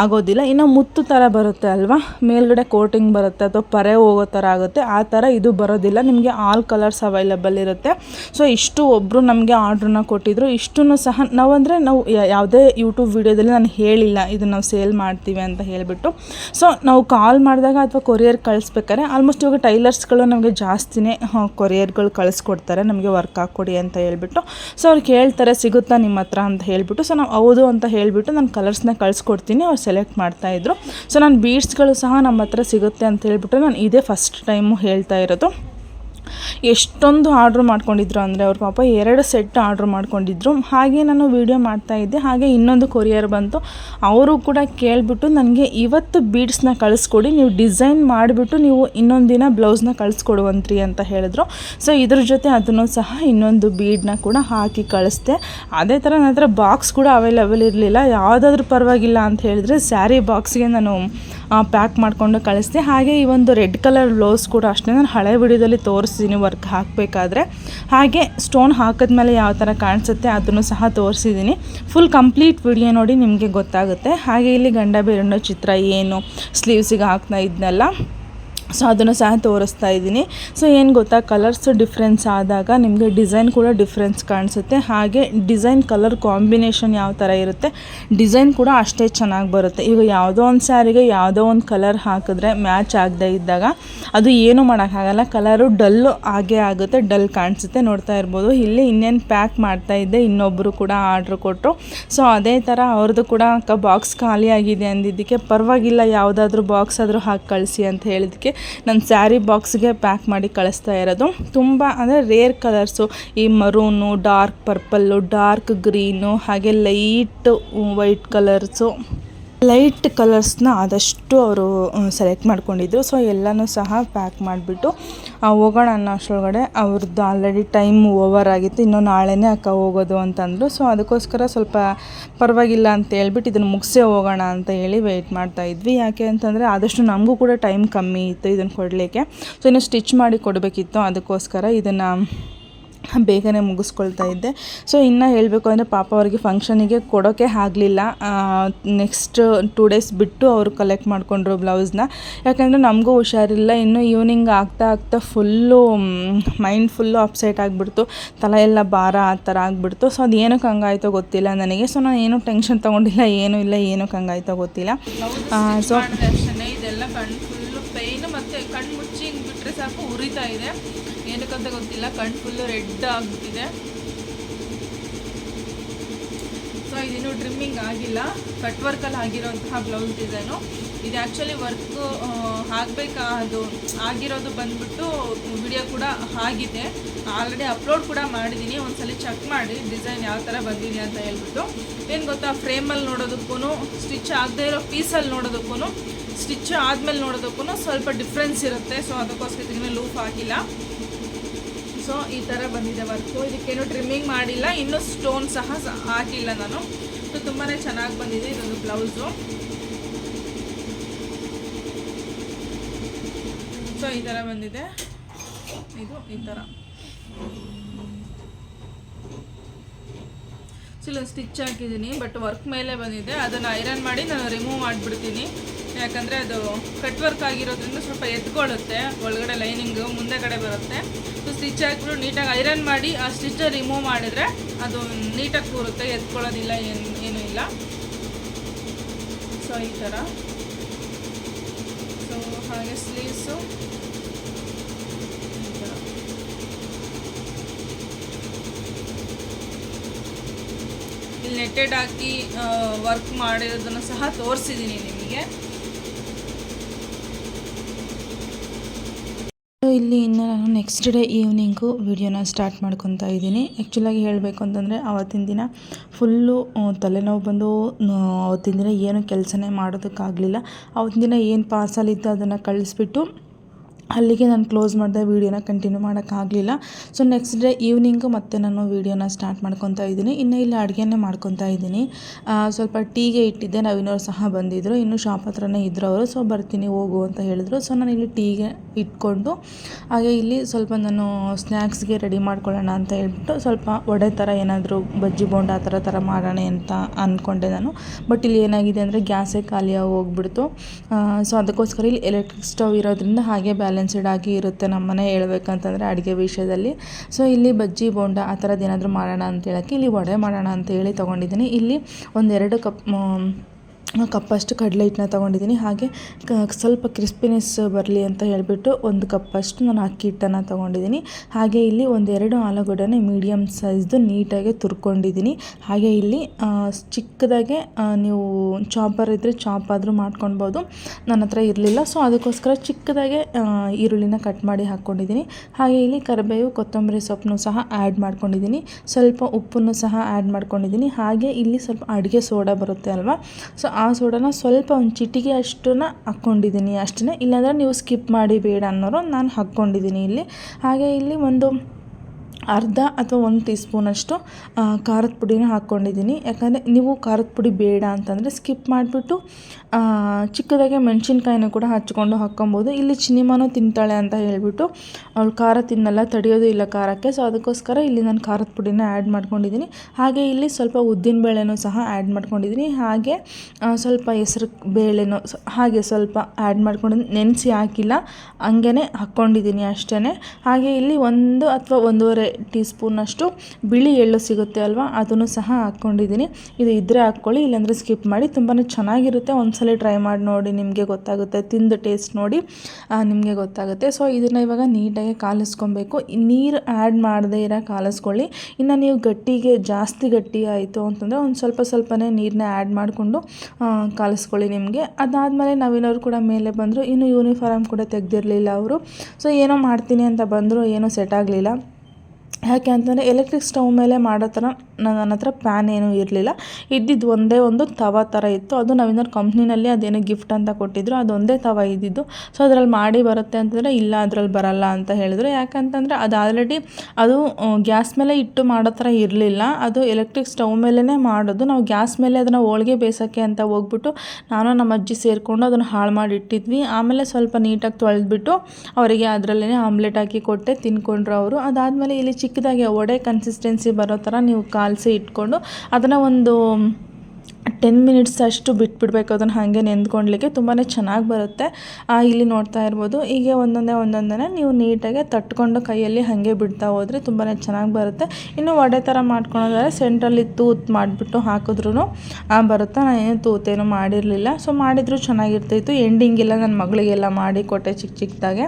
ಆಗೋದಿಲ್ಲ. ಇನ್ನು ಮುತ್ತು ಥರ ಬರುತ್ತೆ ಅಲ್ವಾ? ಮೇಲ್ಗಡೆ ಕೋಟಿಂಗ್ ಬರುತ್ತೆ, ಅಥವಾ ಪರೆ ಹೋಗೋ ಥರ ಆಗುತ್ತೆ. ಆ ಥರ ಇದು ಬರೋದಿಲ್ಲ. ನಿಮಗೆ ಆಲ್ ಕಲರ್ಸ್ ಅವೈಲಬಲ್ ಇರುತ್ತೆ. ಸೊ ಇಷ್ಟು ಒಬ್ಬರು ನಮಗೆ ಆರ್ಡ್ರನ್ನ ಕೊಟ್ಟಿದ್ರು. ಇಷ್ಟನ್ನು ಸಹ ನಾವಂದರೆ ನಾವು ಯಾವುದೇ ಯೂಟ್ಯೂಬ್ ವೀಡಿಯೋದಲ್ಲಿ ನಾನು ಹೇಳಿಲ್ಲ ಇದನ್ನು ನಾವು ಸೇಲ್ ಮಾಡ್ತೀವಿ ಅಂತ ಹೇಳಿಬಿಟ್ಟು. ಸೊ ನಾವು ಕಾಲ್ ಮಾಡಿದಾಗ ಅಥವಾ ಕೊರಿಯರ್ ಕಳಿಸ್ಬೇಕಾದ್ರೆ ಆಲ್ಮೋಸ್ಟ್ ಇವಾಗ ಟೈಲರ್ಸ್ಗಳು ನಮಗೆ ಜಾಸ್ತಿನೇ ಕೊರಿಯರ್ಗಳು ಕಳಿಸ್ಕೊಡ್ತಾರೆ, ನಮಗೆ ವರ್ಕ್ ಹಾಕ್ಕೊಡಿ ಅಂತ ಹೇಳ್ಬಿಟ್ಟು. ಸೊ ಅವ್ರು ಕೇಳ್ತಾರೆ, ಸಿಗುತ್ತಾ ನಿಮ್ಮ ಹತ್ರ ಅಂತ ಹೇಳಿಬಿಟ್ಟು ಸೊ ನಾವು ಹೌದು ಅಂತ ಹೇಳಿಬಿಟ್ಟು ನಾನು ಕಲರ್ಸ್ನ ಕಳಿಸ್ಕೊಡ್ತೀನಿ, ಅವ್ರು ಸೆಲೆಕ್ಟ್ ಮಾಡ್ತಾಯಿದ್ರು ಸೊ ನಾನು ಬೀಡ್ಸ್ಗಳು ಸಹ ನಮ್ಮ ಹತ್ರ ಸಿಗುತ್ತೆ ಅಂತ ಹೇಳ್ಬಿಟ್ಟು ನಾನು ಇದೇ ಫಸ್ಟ್ ಟೈಮು ಹೇಳ್ತಾ ಇರೋದು. ಎಷ್ಟೊಂದು ಆರ್ಡ್ರ್ ಮಾಡ್ಕೊಂಡಿದ್ರು ಅಂದರೆ ಅವ್ರ ಪಾಪ ಎರಡು ಸೆಟ್ ಆರ್ಡ್ರ್ ಮಾಡ್ಕೊಂಡಿದ್ರು. ಹಾಗೆ ನಾನು ವೀಡಿಯೋ ಮಾಡ್ತಾಯಿದ್ದೆ ಹಾಗೆ ಇನ್ನೊಂದು ಕೊರಿಯರ್ ಬಂತು. ಅವರು ಕೂಡ ಕೇಳಿಬಿಟ್ಟು ನನಗೆ ಇವತ್ತು ಬೀಡ್ಸ್ನ ಕಳಿಸ್ಕೊಡಿ, ನೀವು ಡಿಸೈನ್ ಮಾಡಿಬಿಟ್ಟು ನೀವು ಇನ್ನೊಂದು ದಿನ ಬ್ಲೌಸ್ನ ಕಳಿಸ್ಕೊಡುವಂತ್ರಿ ಅಂತ ಹೇಳಿದ್ರು. ಸೊ ಇದ್ರ ಜೊತೆ ಅದನ್ನು ಸಹ ಇನ್ನೊಂದು ಬೀಡನ್ನ ಕೂಡ ಹಾಕಿ ಕಳಿಸ್ದೆ. ಅದೇ ಥರ ನನ್ನ ಹತ್ರ ಬಾಕ್ಸ್ ಕೂಡ ಅವೈಲೇಬಲ್ ಇರಲಿಲ್ಲ. ಯಾವುದಾದ್ರೂ ಪರವಾಗಿಲ್ಲ ಅಂತ ಹೇಳಿದ್ರೆ ಸ್ಯಾರಿ ಬಾಕ್ಸ್ಗೆ ನಾನು ಪ್ಯಾಕ್ ಮಾಡಿಕೊಂಡು ಕಳಿಸ್ದೆ. ಹಾಗೆ ಈ ಒಂದು ರೆಡ್ ಕಲರ್ ಬ್ಲೌಸ್ ಕೂಡ ಅಷ್ಟೇ. ನಾನು ಹಳೆ ವಿಡಿಯೋದಲ್ಲಿ ತೋರಿಸಿದ್ದೀನಿ ವರ್ಕ್ ಹಾಕಬೇಕಾದ್ರೆ. ಹಾಗೆ ಸ್ಟೋನ್ ಹಾಕಿದ್ಮೇಲೆ ಯಾವ ಥರ ಕಾಣಿಸುತ್ತೆ ಅದನ್ನು ಸಹ ತೋರಿಸಿದ್ದೀನಿ. ಫುಲ್ ಕಂಪ್ಲೀಟ್ ವಿಡಿಯೋ ನೋಡಿ ನಿಮಗೆ ಗೊತ್ತಾಗುತ್ತೆ. ಹಾಗೆ ಇಲ್ಲಿ ಗಂಡ ಬೇರಣ್ಣೋ ಚಿತ್ರ ಏನು ಸ್ಲೀವ್ಸಿಗೆ ಹಾಕ್ತಾ ಇದ್ನಲ್ಲ. ಸೊ ಅದನ್ನು ಸಹ ತೋರಿಸ್ತಾ ಇದ್ದೀನಿ. ಸೊ ಏನು ಗೊತ್ತಾ? ಕಲರ್ಸ್ ಡಿಫ್ರೆನ್ಸ್ ಆದಾಗ ನಿಮಗೆ ಡಿಸೈನ್ ಕೂಡ ಡಿಫ್ರೆನ್ಸ್ ಕಾಣಿಸುತ್ತೆ. ಹಾಗೆ ಡಿಸೈನ್ ಕಲರ್ ಕಾಂಬಿನೇಷನ್ ಯಾವ ಥರ ಇರುತ್ತೆ ಡಿಸೈನ್ ಕೂಡ ಅಷ್ಟೇ ಚೆನ್ನಾಗಿ ಬರುತ್ತೆ. ಈಗ ಯಾವುದೋ ಒಂದು ಸ್ಯಾರಿಗೆ ಯಾವುದೋ ಒಂದು ಕಲರ್ ಹಾಕಿದ್ರೆ ಮ್ಯಾಚ್ ಆಗದೆ ಇದ್ದಾಗ ಅದು ಏನು ಮಾಡೋಕ್ಕಾಗಲ್ಲ. ಕಲರು ಡಲ್ಲು ಆಗೇ ಆಗುತ್ತೆ ಡಲ್ ಕಾಣಿಸುತ್ತೆ. ನೋಡ್ತಾ ಇರ್ಬೋದು. ಇಲ್ಲಿ ಇನ್ನೇನು ಪ್ಯಾಕ್ ಮಾಡ್ತಾ ಇದ್ದೆ ಇನ್ನೊಬ್ಬರು ಕೂಡ ಆರ್ಡ್ರ್ ಕೊಟ್ಟರು ಸೊ ಅದೇ ಥರ ಅವ್ರದ್ದು ಕೂಡ ಬಾಕ್ಸ್ ಖಾಲಿ ಆಗಿದೆ ಅಂದಿದ್ದಕ್ಕೆ ಪರವಾಗಿಲ್ಲ, ಯಾವುದಾದ್ರೂ ಬಾಕ್ಸ್ ಆದರೂ ಹಾಕಿ ಕಳಿಸಿ ಅಂತ ಹೇಳಿದ್ದಕ್ಕೆ. ನನ್ನ ಸ್ಯಾರಿ ಬಾಕ್ಸ್ಗೆ ಪ್ಯಾಕ್ ಮಾಡಿ ಕಳಿಸ್ತಾ ಇರೋದು. ತುಂಬ ಅಂದರೆ ರೇರ್ ಕಲರ್ಸು, ಈ maroon, dark purple, dark green, ಹಾಗೆ ಲೈಟ್ ವೈಟ್ ಕಲರ್ಸು. ಲೈಟ್ ಕಲರ್ಸ್ನ ಆದಷ್ಟು ಅವರು ಸೆಲೆಕ್ಟ್ ಮಾಡ್ಕೊಂಡಿದ್ರು. ಸೊ, ಎಲ್ಲನೂ ಸಹ ಪ್ಯಾಕ್ ಮಾಡಿಬಿಟ್ಟು ಹೋಗೋಣ ಅನ್ನೋ ಅಷ್ಟೊಳಗಡೆ ಅವ್ರದ್ದು ಆಲ್ರೆಡಿ ಟೈಮ್ ಓವರ್ ಆಗಿತ್ತು. ಇನ್ನೂ ನಾಳೆನೇ ಅಕ್ಕ ಹೋಗೋದು ಅಂತಂದರು. ಸೊ, ಅದಕ್ಕೋಸ್ಕರ ಸ್ವಲ್ಪ ಪರವಾಗಿಲ್ಲ ಅಂತ ಹೇಳ್ಬಿಟ್ಟು ಇದನ್ನು ಮುಗಿಸೇ ಹೋಗೋಣ ಅಂತ ಹೇಳಿ ವೆಯ್ಟ್ ಮಾಡ್ತಾ ಇದ್ವಿ. ಯಾಕೆ ಅಂತಂದರೆ ಆದಷ್ಟು ನಮಗೂ ಕೂಡ ಟೈಮ್ ಕಮ್ಮಿ ಇತ್ತು ಇದನ್ನು ಕೊಡಲಿಕ್ಕೆ. ಸೊ, ಇನ್ನು ಸ್ಟಿಚ್ ಮಾಡಿ ಕೊಡಬೇಕಿತ್ತು. ಅದಕ್ಕೋಸ್ಕರ ಇದನ್ನು ಬೇಗನೆ ಮುಗಿಸ್ಕೊಳ್ತಾ ಇದ್ದೆ. ಸೊ ಇನ್ನು ಹೇಳಬೇಕು ಅಂದರೆ ಪಾಪ ಅವರಿಗೆ ಫಂಕ್ಷನಿಗೆ ಕೊಡೋಕ್ಕೆ ಆಗಲಿಲ್ಲ. ನೆಕ್ಸ್ಟ್ ಟೂ ಡೇಸ್ ಬಿಟ್ಟು ಅವರು ಕಲೆಕ್ಟ್ ಮಾಡಿಕೊಂಡ್ರು ಬ್ಲೌಸ್ನ ಯಾಕೆಂದರೆ ನಮಗೂ ಹುಷಾರಿಲ್ಲ. ಇನ್ನು ಈವ್ನಿಂಗ್ ಆಗ್ತಾ ಆಗ್ತಾ ಫುಲ್ಲು ಮೈಂಡ್ ಫುಲ್ಲು ಅಪ್ಸೆಟ್ ಆಗಿಬಿಡ್ತು. ತಲೆ ಎಲ್ಲ ಭಾರ ಆ ಥರ ಆಗಿಬಿಡ್ತು. ಸೊ ಅದು ಏನಕ್ಕೆ ಹಂಗಾಯ್ತೋ ಗೊತ್ತಿಲ್ಲ ನನಗೆ. ಸೊ ನಾನು ಏನೂ ಟೆನ್ಷನ್ ತೊಗೊಂಡಿಲ್ಲ, ಏನೂ ಇಲ್ಲ ಏನಕ್ಕೆ ಹಂಗಾಯ್ತೋ ಗೊತ್ತಿಲ್ಲ. ಸೊ ಇದೆಲ್ಲ ಕಣ್ಣು ಮತ್ತು ಕಣ್ಣು ಮುಚ್ಚಿ ಬಿಟ್ಟರೆ ಸಾಕು ಉರಿತಾ ಇದೆ. ಏನಕ್ಕಂತ ಗೊತ್ತಿಲ್ಲ. ಕಣ್ಣು ಫುಲ್ಲು ರೆಡ್ ಆಗಿಬಿಟ್ಟಿದೆ. ಸೊ ಇದಿನ್ನು ಟ್ರಿಮ್ಮಿಂಗ್ ಆಗಿಲ್ಲ. ಕಟ್ ವರ್ಕಲ್ಲಿ ಆಗಿರೋಂತಹ ಬ್ಲೌಸ್ ಡಿಸೈನು ಇದು ಆ್ಯಕ್ಚುಲಿ ವರ್ಕ್ ಆಗಬೇಕಾ ಅದು ಆಗಿರೋದು ಬಂದ್ಬಿಟ್ಟು ವಿಡಿಯೋ ಕೂಡ ಆಗಿದೆ. ಆಲ್ರೆಡಿ ಅಪ್ಲೋಡ್ ಕೂಡ ಮಾಡಿದ್ದೀನಿ ಒಂದ್ಸಲ ಚೆಕ್ ಮಾಡಿ ಡಿಸೈನ್ ಯಾವ ಥರ ಬಂದಿದೆ ಅಂತ ಹೇಳ್ಬಿಟ್ಟು. ಏನು ಗೊತ್ತಾ ಫ್ರೇಮಲ್ಲಿ ನೋಡೋದಕ್ಕೂ ಸ್ಟಿಚ್ ಆಗದೆ ಇರೋ ಪೀಸಲ್ಲಿ ನೋಡೋದಕ್ಕೂ ಸ್ಟಿಚ್ ಆದಮೇಲೆ ನೋಡೋದಕ್ಕೂ ಸ್ವಲ್ಪ ಡಿಫ್ರೆನ್ಸ್ ಇರುತ್ತೆ. ಸೊ ಅದಕ್ಕೋಸ್ಕರ ಲೂಫ್ ಆಗಿಲ್ಲ. ಸೊ ಈ ಥರ ಬಂದಿದೆ ವರ್ಕು ಇದಕ್ಕೇನು ಟ್ರಿಮ್ಮಿಂಗ್ ಮಾಡಿಲ್ಲ. ಇನ್ನೂ ಸ್ಟೋನ್ ಸಹ ಹಾಕಿಲ್ಲ ನಾನು. ಸೊ ತುಂಬಾ ಚೆನ್ನಾಗಿ ಬಂದಿದೆ ಇದೊಂದು ಬ್ಲೌಸು ಸೊ ಈ ಥರ ಬಂದಿದೆ. ಇದು ಈ ಥರ ಸೊ ಸ್ಟಿಚ್ ಹಾಕಿದ್ದೀನಿ ಬಟ್ ವರ್ಕ್ ಮೇಲೆ ಬಂದಿದೆ. ಅದನ್ನು ಐರನ್ ಮಾಡಿ ನಾನು ರಿಮೂವ್ ಮಾಡಿಬಿಡ್ತೀನಿ. ಯಾಕಂದರೆ ಅದು ಕಟ್ ವರ್ಕ್ ಆಗಿರೋದ್ರಿಂದ ಸ್ವಲ್ಪ ಎತ್ಕೊಳ್ಳುತ್ತೆ. ಒಳಗಡೆ ಲೈನಿಂಗು ಮುಂದೆ ಕಡೆ ಬರುತ್ತೆ. ಸ್ಟಿಚ್ ಹಾಕ್ಬಿಟ್ಟು ನೀಟಾಗಿ ಐರನ್ ಮಾಡಿ ಆ ಸ್ಟಿಚ್ ರಿಮೂವ್ ಮಾಡಿದರೆ ಅದು ನೀಟಾಗಿ ಕೂರುತ್ತೆ, ಎತ್ಕೊಳ್ಳೋದಿಲ್ಲ, ಏನು ಏನೂ ಇಲ್ಲ. ಸೊ ಈ ಥರ. ಸೊ ಹಾಗೆ ಸ್ಲೀವ್ಸು ಇಲ್ಲಿ ನೆಟ್ಟೆಡ್ ಹಾಕಿ ವರ್ಕ್ ಮಾಡಿರೋದನ್ನು ಸಹ ತೋರಿಸಿದ್ದೀನಿ ನಿಮಗೆ. ಇಲ್ಲಿ ಇನ್ನು ನಾನು ನೆಕ್ಸ್ಟ್ ಡೇ ಈವ್ನಿಂಗು ವಿಡಿಯೋನ ಸ್ಟಾರ್ಟ್ ಮಾಡ್ಕೊತಾ ಇದ್ದೀನಿ. ಆ್ಯಕ್ಚುಲಾಗಿ ಹೇಳಬೇಕು ಅಂತಂದರೆ ಆವತ್ತಿನ ದಿನ ಫುಲ್ಲು ತಲೆನೋವು ಬಂದು ಅವತ್ತಿನ ದಿನ ಏನು ಕೆಲಸನೇ ಮಾಡೋದಕ್ಕಾಗಲಿಲ್ಲ. ಅವತ್ತಿನ ದಿನ ಏನು ಪಾರ್ಸಲ್ ಇತ್ತು ಅದನ್ನು ಕಳಿಸ್ಬಿಟ್ಟು ಅಲ್ಲಿಗೆ ನಾನು ಕ್ಲೋಸ್ ಮಾಡಿದೆ ವೀಡಿಯೋನ ಕಂಟಿನ್ಯೂ ಮಾಡೋಕ್ಕಾಗಲಿಲ್ಲ. ಸೊ ನೆಕ್ಸ್ಟ್ ಡೇ ಈವ್ನಿಂಗು ಮತ್ತೆ ನಾನು ವೀಡಿಯೋನ ಸ್ಟಾರ್ಟ್ ಮಾಡ್ಕೊತಾ ಇದ್ದೀನಿ. ಇನ್ನು ಇಲ್ಲಿ ಅಡುಗೆನೇ ಮಾಡ್ಕೊತಾ ಇದ್ದೀನಿ. ಸ್ವಲ್ಪ ಟೀಗೆ ಇಟ್ಟಿದ್ದೆ, ನವೀನವ್ರು ಸಹ ಬಂದಿದ್ದರು ಇನ್ನು ಶಾಪ್ ಹತ್ರನೇ ಇದ್ದರು ಅವರು. ಸೊ ಬರ್ತೀನಿ, ಹೋಗು ಅಂತ ಹೇಳಿದ್ರು. ಸೊ ನಾನು ಇಲ್ಲಿ ಟೀಗೆ ಇಟ್ಕೊಂಡು, ಹಾಗೆ ಇಲ್ಲಿ ಸ್ವಲ್ಪ ನಾನು ಸ್ನ್ಯಾಕ್ಸ್ಗೆ ರೆಡಿ ಮಾಡ್ಕೊಳ್ಳೋಣ ಅಂತ ಹೇಳ್ಬಿಟ್ಟು, ಸ್ವಲ್ಪ ವಡೆ ಥರ ಏನಾದರೂ, ಬಜ್ಜಿ ಬೋಂಡ ಆ ಥರ ಥರ ಮಾಡೋಣ ಅಂತ ಅಂದ್ಕೊಂಡೆ ನಾನು. ಬಟ್ ಇಲ್ಲಿ ಏನಾಗಿದೆ ಅಂದರೆ ಗ್ಯಾಸೇ ಖಾಲಿಯಾಗಿ ಹೋಗ್ಬಿಡ್ತು. ಸೊ ಅದಕ್ಕೋಸ್ಕರ ಇಲ್ಲಿ ಎಲೆಕ್ಟ್ರಿಕ್ ಸ್ಟವ್ ಇರೋದ್ರಿಂದ ಹಾಗೆ ಬ್ಯಾಲೆನ್ಸ್ಡ್ ಆಗಿ ಇರುತ್ತೆ ನಮ್ಮನೆ ಹೇಳ್ಬೇಕಂತಂದರೆ ಅಡುಗೆ ವಿಷಯದಲ್ಲಿ. ಸೊ ಇಲ್ಲಿ ಬಜ್ಜಿ, ಬೋಂಡ ಆ ಥರದ್ದು ಏನಾದರೂ ಮಾಡೋಣ ಅಂತ ಹೇಳೋಕ್ಕೆ ಇಲ್ಲಿ ವಡೆ ಮಾಡೋಣ ಅಂತ ಹೇಳಿ ತೊಗೊಂಡಿದ್ದೀನಿ. ಇಲ್ಲಿ ಒಂದೆರಡು ಕಪ್ ಕಪ್ಪಷ್ಟು ಕಡಲೆ ಹಿಟ್ಟನ್ನ ತೊಗೊಂಡಿದ್ದೀನಿ. ಹಾಗೆ ಕ ಸ್ವಲ್ಪ ಕ್ರಿಸ್ಪಿನೆಸ್ ಬರಲಿ ಅಂತ ಹೇಳಿಬಿಟ್ಟು ಒಂದು ಕಪ್ಪಷ್ಟು ನಾನು ಅಕ್ಕಿ ಹಿಟ್ಟನ್ನು ತೊಗೊಂಡಿದ್ದೀನಿ. ಹಾಗೆ ಇಲ್ಲಿ ಒಂದೆರಡು ಆಲೂಗಡ್ಡೆನ ಮೀಡಿಯಮ್ ಸೈಜ್ದು ನೀಟಾಗಿ ತುರ್ಕೊಂಡಿದ್ದೀನಿ. ಹಾಗೆ ಇಲ್ಲಿ ಚಿಕ್ಕದಾಗೆ ನೀವು ಚಾಪರ್ ಇದ್ದರೆ ಚಾಪ್ ಆದರೂ ಮಾಡ್ಕೊಳ್ಬೋದು ನನ್ನ ಹತ್ರ ಇರಲಿಲ್ಲ. ಸೊ, ಅದಕ್ಕೋಸ್ಕರ ಚಿಕ್ಕದಾಗೆ ಈರುಳ್ಳಿನ ಕಟ್ ಮಾಡಿ ಹಾಕ್ಕೊಂಡಿದ್ದೀನಿ. ಹಾಗೆ ಇಲ್ಲಿ ಕರಿಬೇವು, ಕೊತ್ತಂಬರಿ ಸೊಪ್ಪನ್ನು ಸಹ ಆ್ಯಡ್ ಮಾಡ್ಕೊಂಡಿದ್ದೀನಿ. ಸ್ವಲ್ಪ ಉಪ್ಪನ್ನು ಸಹ ಆ್ಯಡ್ ಮಾಡ್ಕೊಂಡಿದ್ದೀನಿ. ಹಾಗೆ ಇಲ್ಲಿ ಸ್ವಲ್ಪ ಅಡುಗೆ ಸೋಡಾ ಬರುತ್ತೆ ಅಲ್ವಾ? ಸೊ ಸೋಡಾನ ಸ್ವಲ್ಪ ಒಂದು ಚಿಟಿಕೆ ಅಷ್ಟನ್ನ ಹಾಕ್ಕೊಂಡಿದ್ದೀನಿ ಅಷ್ಟನ್ನೇ. ಇಲ್ಲಾಂದರೆ ನೀವು ಸ್ಕಿಪ್ ಮಾಡಿ ಬೇಡ ಅನ್ನೋರು ನಾನು ಹಾಕ್ಕೊಂಡಿದ್ದೀನಿ ಇಲ್ಲಿ. ಹಾಗೆ ಇಲ್ಲಿ ಒಂದು ಅರ್ಧ ಅಥವಾ ಒಂದು ಟೀ ಸ್ಪೂನಷ್ಟು ಖಾರದ ಪುಡಿನ ಹಾಕ್ಕೊಂಡಿದ್ದೀನಿ. ಯಾಕಂದರೆ ನೀವು ಖಾರದ ಪುಡಿ ಬೇಡ ಅಂತಂದರೆ ಸ್ಕಿಪ್ ಮಾಡಿಬಿಟ್ಟು ಚಿಕ್ಕದಾಗೆ ಮೆಣಸಿನ್ಕಾಯಿನೂ ಕೂಡ ಹಚ್ಕೊಂಡು ಹಾಕ್ಕೊಬೋದು. ಇಲ್ಲಿ ಚಿನಿಮಾನು ತಿಂತಾಳೆ ಅಂತ ಹೇಳ್ಬಿಟ್ಟು ಅವಳು ಖಾರ ತಿನ್ನಲ್ಲ, ತಡೆಯೋದು ಇಲ್ಲ ಖಾರಕ್ಕೆ. ಸೊ ಅದಕ್ಕೋಸ್ಕರ ಇಲ್ಲಿ ನಾನು ಖಾರದ ಪುಡಿನ ಆ್ಯಡ್ ಮಾಡ್ಕೊಂಡಿದ್ದೀನಿ. ಹಾಗೆ ಇಲ್ಲಿ ಸ್ವಲ್ಪ ಉದ್ದಿನ ಬೇಳೆನೂ ಸಹ ಆ್ಯಡ್ ಮಾಡ್ಕೊಂಡಿದ್ದೀನಿ. ಹಾಗೆ ಸ್ವಲ್ಪ ಹೆಸ್ರು ಬೇಳೆನೂ ಹಾಗೆ ಸ್ವಲ್ಪ ಆ್ಯಡ್ ಮಾಡ್ಕೊಂಡಿದ್ದೀನಿ ನೆನೆಸಿ ಹಾಕಿಲ್ಲ ಹಂಗೇ ಹಾಕ್ಕೊಂಡಿದ್ದೀನಿ ಅಷ್ಟೇ ಹಾಗೆ ಇಲ್ಲಿ ಒಂದು ಅಥವಾ ಒಂದೂವರೆ ಟೀ ಸ್ಪೂನಷ್ಟು ಬಿಳಿ ಎಳ್ಳು ಸಿಗುತ್ತೆ ಅಲ್ವಾ? ಅದನ್ನು ಸಹ ಹಾಕ್ಕೊಂಡಿದ್ದೀನಿ. ಇದು ಇದ್ದರೆ ಹಾಕ್ಕೊಳ್ಳಿ, ಇಲ್ಲಾಂದರೆ ಸ್ಕಿಪ್ ಮಾಡಿ. ತುಂಬಾ ಚೆನ್ನಾಗಿರುತ್ತೆ. ಒಂದ್ಸಲ ಟ್ರೈ ಮಾಡಿ ನೋಡಿ, ನಿಮಗೆ ಗೊತ್ತಾಗುತ್ತೆ. ತಿಂದು ಟೇಸ್ಟ್ ನೋಡಿ ನಿಮಗೆ ಗೊತ್ತಾಗುತ್ತೆ. ಸೊ, ಇದನ್ನು ಇವಾಗ ನೀಟಾಗಿ ಕಾಲಿಸ್ಕೊಬೇಕು. ನೀರು ಆ್ಯಡ್ ಮಾಡದೇ ಇರೋ, ಕಾಲಿಸ್ಕೊಳ್ಳಿ. ಇನ್ನು ನೀವು ಗಟ್ಟಿಗೆ, ಜಾಸ್ತಿ ಗಟ್ಟಿ ಆಯಿತು ಅಂತಂದರೆ ಒಂದು ಸ್ವಲ್ಪ ಸ್ವಲ್ಪನೇ ನೀರನ್ನ ಆ್ಯಡ್ ಮಾಡಿಕೊಂಡು ಕಾಲಿಸ್ಕೊಳ್ಳಿ ನಿಮಗೆ. ಅದಾದಮೇಲೆ ನಾವಿನವ್ರು ಕೂಡ ಮೇಲೆ ಬಂದರು. ಇನ್ನು ಯೂನಿಫಾರ್ಮ್ ಕೂಡ ತೆಗೆದಿರಲಿಲ್ಲ ಅವರು. ಸೊ, ಏನೋ ಮಾಡ್ತೀನಿ ಅಂತ ಬಂದರು, ಏನೂ ಸೆಟ್ ಆಗಲಿಲ್ಲ. ಯಾಕೆ ಅಂತಂದರೆ ಎಲೆಕ್ಟ್ರಿಕ್ ಸ್ಟವ್ ಮೇಲೆ ಮಾಡೋ ಥರ ನನ್ನ ಹತ್ರ ಪ್ಯಾನ್ ಏನೂ ಇರಲಿಲ್ಲ. ಇದ್ದಿದ್ದು ಒಂದೇ ಒಂದು ತವ ಥರ ಇತ್ತು. ಅದು ನಾವಿನ್ನೊಂದು ಕಂಪ್ನಿನಲ್ಲಿ ಅದೇನೋ ಗಿಫ್ಟ್ ಅಂತ ಕೊಟ್ಟಿದ್ರು. ಅದೊಂದೇ ತವ ಇದ್ದಿದ್ದು. ಸೊ ಅದರಲ್ಲಿ ಮಾಡಿ ಬರುತ್ತೆ ಅಂತಂದರೆ ಇಲ್ಲ, ಅದರಲ್ಲಿ ಬರಲ್ಲ ಅಂತ ಹೇಳಿದ್ರು. ಯಾಕಂತಂದರೆ ಅದು ಆಲ್ರೆಡಿ ಅದು ಗ್ಯಾಸ್ ಮೇಲೆ ಇಟ್ಟು ಮಾಡೋ ಥರ ಇರಲಿಲ್ಲ. ಅದು ಎಲೆಕ್ಟ್ರಿಕ್ ಸ್ಟವ್ ಮೇಲೇ ಮಾಡೋದು. ನಾವು ಗ್ಯಾಸ್ ಮೇಲೆ ಅದನ್ನು ಹೋಳಿಗೆ ಬೇಯಿಸೋಕ್ಕೆ ಅಂತ ಹೋಗ್ಬಿಟ್ಟು ನಾನು ನಮ್ಮ ಅಜ್ಜಿ ಸೇರಿಕೊಂಡು ಅದನ್ನು ಹಾಳು ಮಾಡಿ ಇಟ್ಟಿದ್ವಿ ಆಮೇಲೆ ಸ್ವಲ್ಪ ನೀಟಾಗಿ ತೊಳೆದ್ಬಿಟ್ಟು ಅವರಿಗೆ ಅದರಲ್ಲೇ ಆಮ್ಲೆಟ್ ಹಾಕಿ ಕೊಟ್ಟೆ, ತಿನ್ಕೊಂಡ್ರು ಅವರು. ಅದಾದಮೇಲೆ ಇಲ್ಲಿ ಚಿಕ್ಕದಾಗಿ ಒಡೆ ಕನ್ಸಿಸ್ಟೆನ್ಸಿ ಬರೋ ಥರ ನೀವು ಕಾಲಿಸಿ ಇಟ್ಕೊಂಡು ಅದನ್ನು ಒಂದು ಟೆನ್ ಮಿನಿಟ್ಸ್ ಅಷ್ಟು ಬಿಟ್ಬಿಡ್ಬೇಕು ಅದನ್ನು ಹಾಗೆ ನೆಂದ್ಕೊಳ್ಲಿಕ್ಕೆ ತುಂಬಾ ಚೆನ್ನಾಗಿ ಬರುತ್ತೆ. ಇಲ್ಲಿ ನೋಡ್ತಾ ಇರ್ಬೋದು. ಹೀಗೆ ಒಂದೊಂದೇ ಒಂದೊಂದೇ ನೀವು ನೀಟಾಗಿ ತಟ್ಕೊಂಡು ಕೈಯಲ್ಲಿ ಹಾಗೆ ಬಿಡ್ತಾ ಹೋದರೆ ತುಂಬಾ ಚೆನ್ನಾಗಿ ಬರುತ್ತೆ. ಇನ್ನು ವಡೆ ಥರ ಮಾಡ್ಕೊಳೋದಾದ್ರೆ ಸೆಂಟ್ರಲ್ಲಿ ತೂತ್ ಮಾಡಿಬಿಟ್ಟು ಹಾಕಿದ್ರೂ ಬರುತ್ತೆ? ನಾನು ಏನು ತೂತೇನು ಮಾಡಿರಲಿಲ್ಲ. ಸೊ ಮಾಡಿದರೂ ಚೆನ್ನಾಗಿರ್ತಾಯಿತ್ತು ಎಂಡಿಂಗ್ ಇಲ್ಲ ನನ್ನ ಮಗಳಿಗೆಲ್ಲ ಮಾಡಿ ಕೊಟ್ಟೆ ಚಿಕ್ಕ ಚಿಕ್ಕದಾಗೆ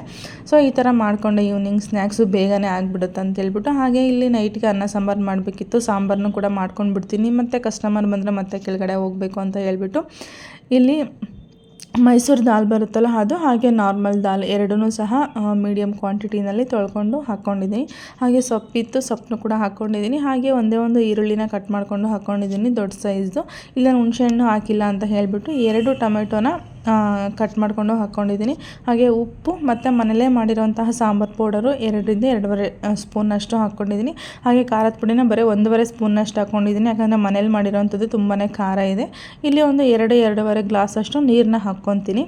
ಸೊ ಈ ಥರ ಮಾಡಿಕೊಂಡೆ ಈವ್ನಿಂಗ್ ಸ್ನ್ಯಾಕ್ಸು ಬೇಗನೆ ಆಗಿಬಿಡುತ್ತೆ ಅಂತ ಹೇಳ್ಬಿಟ್ಟು. ಹಾಗೆ ಇಲ್ಲಿ ನೈಟ್ಗೆ ಅನ್ನ ಸಾಂಬಾರು ಮಾಡಬೇಕಿತ್ತು. ಸಾಂಬಾರನ್ನು ಕೂಡ ಮಾಡ್ಕೊಂಡು ಬಿಡ್ತೀನಿ ಮತ್ತು ಕಸ್ಟಮರ್ ಬಂದರೆ ಮತ್ತೆ ಕೆಳಗಡೆ ಹೋಗಬೇಕು ಅಂತ ಹೇಳ್ಬಿಟ್ಟು ಇಲ್ಲಿ ಮೈಸೂರು ದಾಲ್ ಬರುತ್ತಲ್ಲ ಅದು, ಹಾಗೆ ನಾರ್ಮಲ್ ದಾಲ್ ಎರಡೂ ಸಹ ಮೀಡಿಯಮ್ ಕ್ವಾಂಟಿಟಿನಲ್ಲಿ ತೊಳ್ಕೊಂಡು ಹಾಕ್ಕೊಂಡಿದ್ದೀನಿ ಹಾಗೆ ಸೊಪ್ಪಿತ್ತು, ಸೊಪ್ಪನ್ನು ಕೂಡ ಹಾಕ್ಕೊಂಡಿದ್ದೀನಿ ಹಾಗೆ ಒಂದೇ ಒಂದು ಈರುಳ್ಳಿನ ಕಟ್ ಮಾಡಿಕೊಂಡು ಹಾಕ್ಕೊಂಡಿದ್ದೀನಿ ದೊಡ್ಡ ಸೈಜ್ದು ಇಲ್ಲ ಹುಣಸೆಹಣ್ಣು ಹಾಕಿಲ್ಲ ಅಂತ ಹೇಳಿಬಿಟ್ಟು ಎರಡು ಟೊಮೆಟೊನ ಕಟ್ ಮಾಡಿಕೊಂಡು ಹಾಕ್ಕೊಂಡಿದ್ದೀನಿ ಹಾಗೆ ಉಪ್ಪು ಮತ್ತು ಮನೇಲೇ ಮಾಡಿರೋಂತಹ ಸಾಂಬಾರು ಪೌಡರು ಎರಡರಿಂದ ಎರಡೂವರೆ ಸ್ಪೂನಷ್ಟು ಹಾಕ್ಕೊಂಡಿದ್ದೀನಿ ಹಾಗೆ ಖಾರದ ಪುಡಿನ ಬರೀ ಒಂದೂವರೆ ಸ್ಪೂನಷ್ಟು ಹಾಕ್ಕೊಂಡಿದ್ದೀನಿ ಯಾಕಂದರೆ ಮನೇಲಿ ಮಾಡಿರೋವಂಥದ್ದು ತುಂಬಾ ಖಾರ ಇದೆ. ಇಲ್ಲಿ ಒಂದು ಎರಡು ಎರಡೂವರೆ ಗ್ಲಾಸಷ್ಟು ನೀರನ್ನ ಹಾಕ್ಕೊತೀನಿ.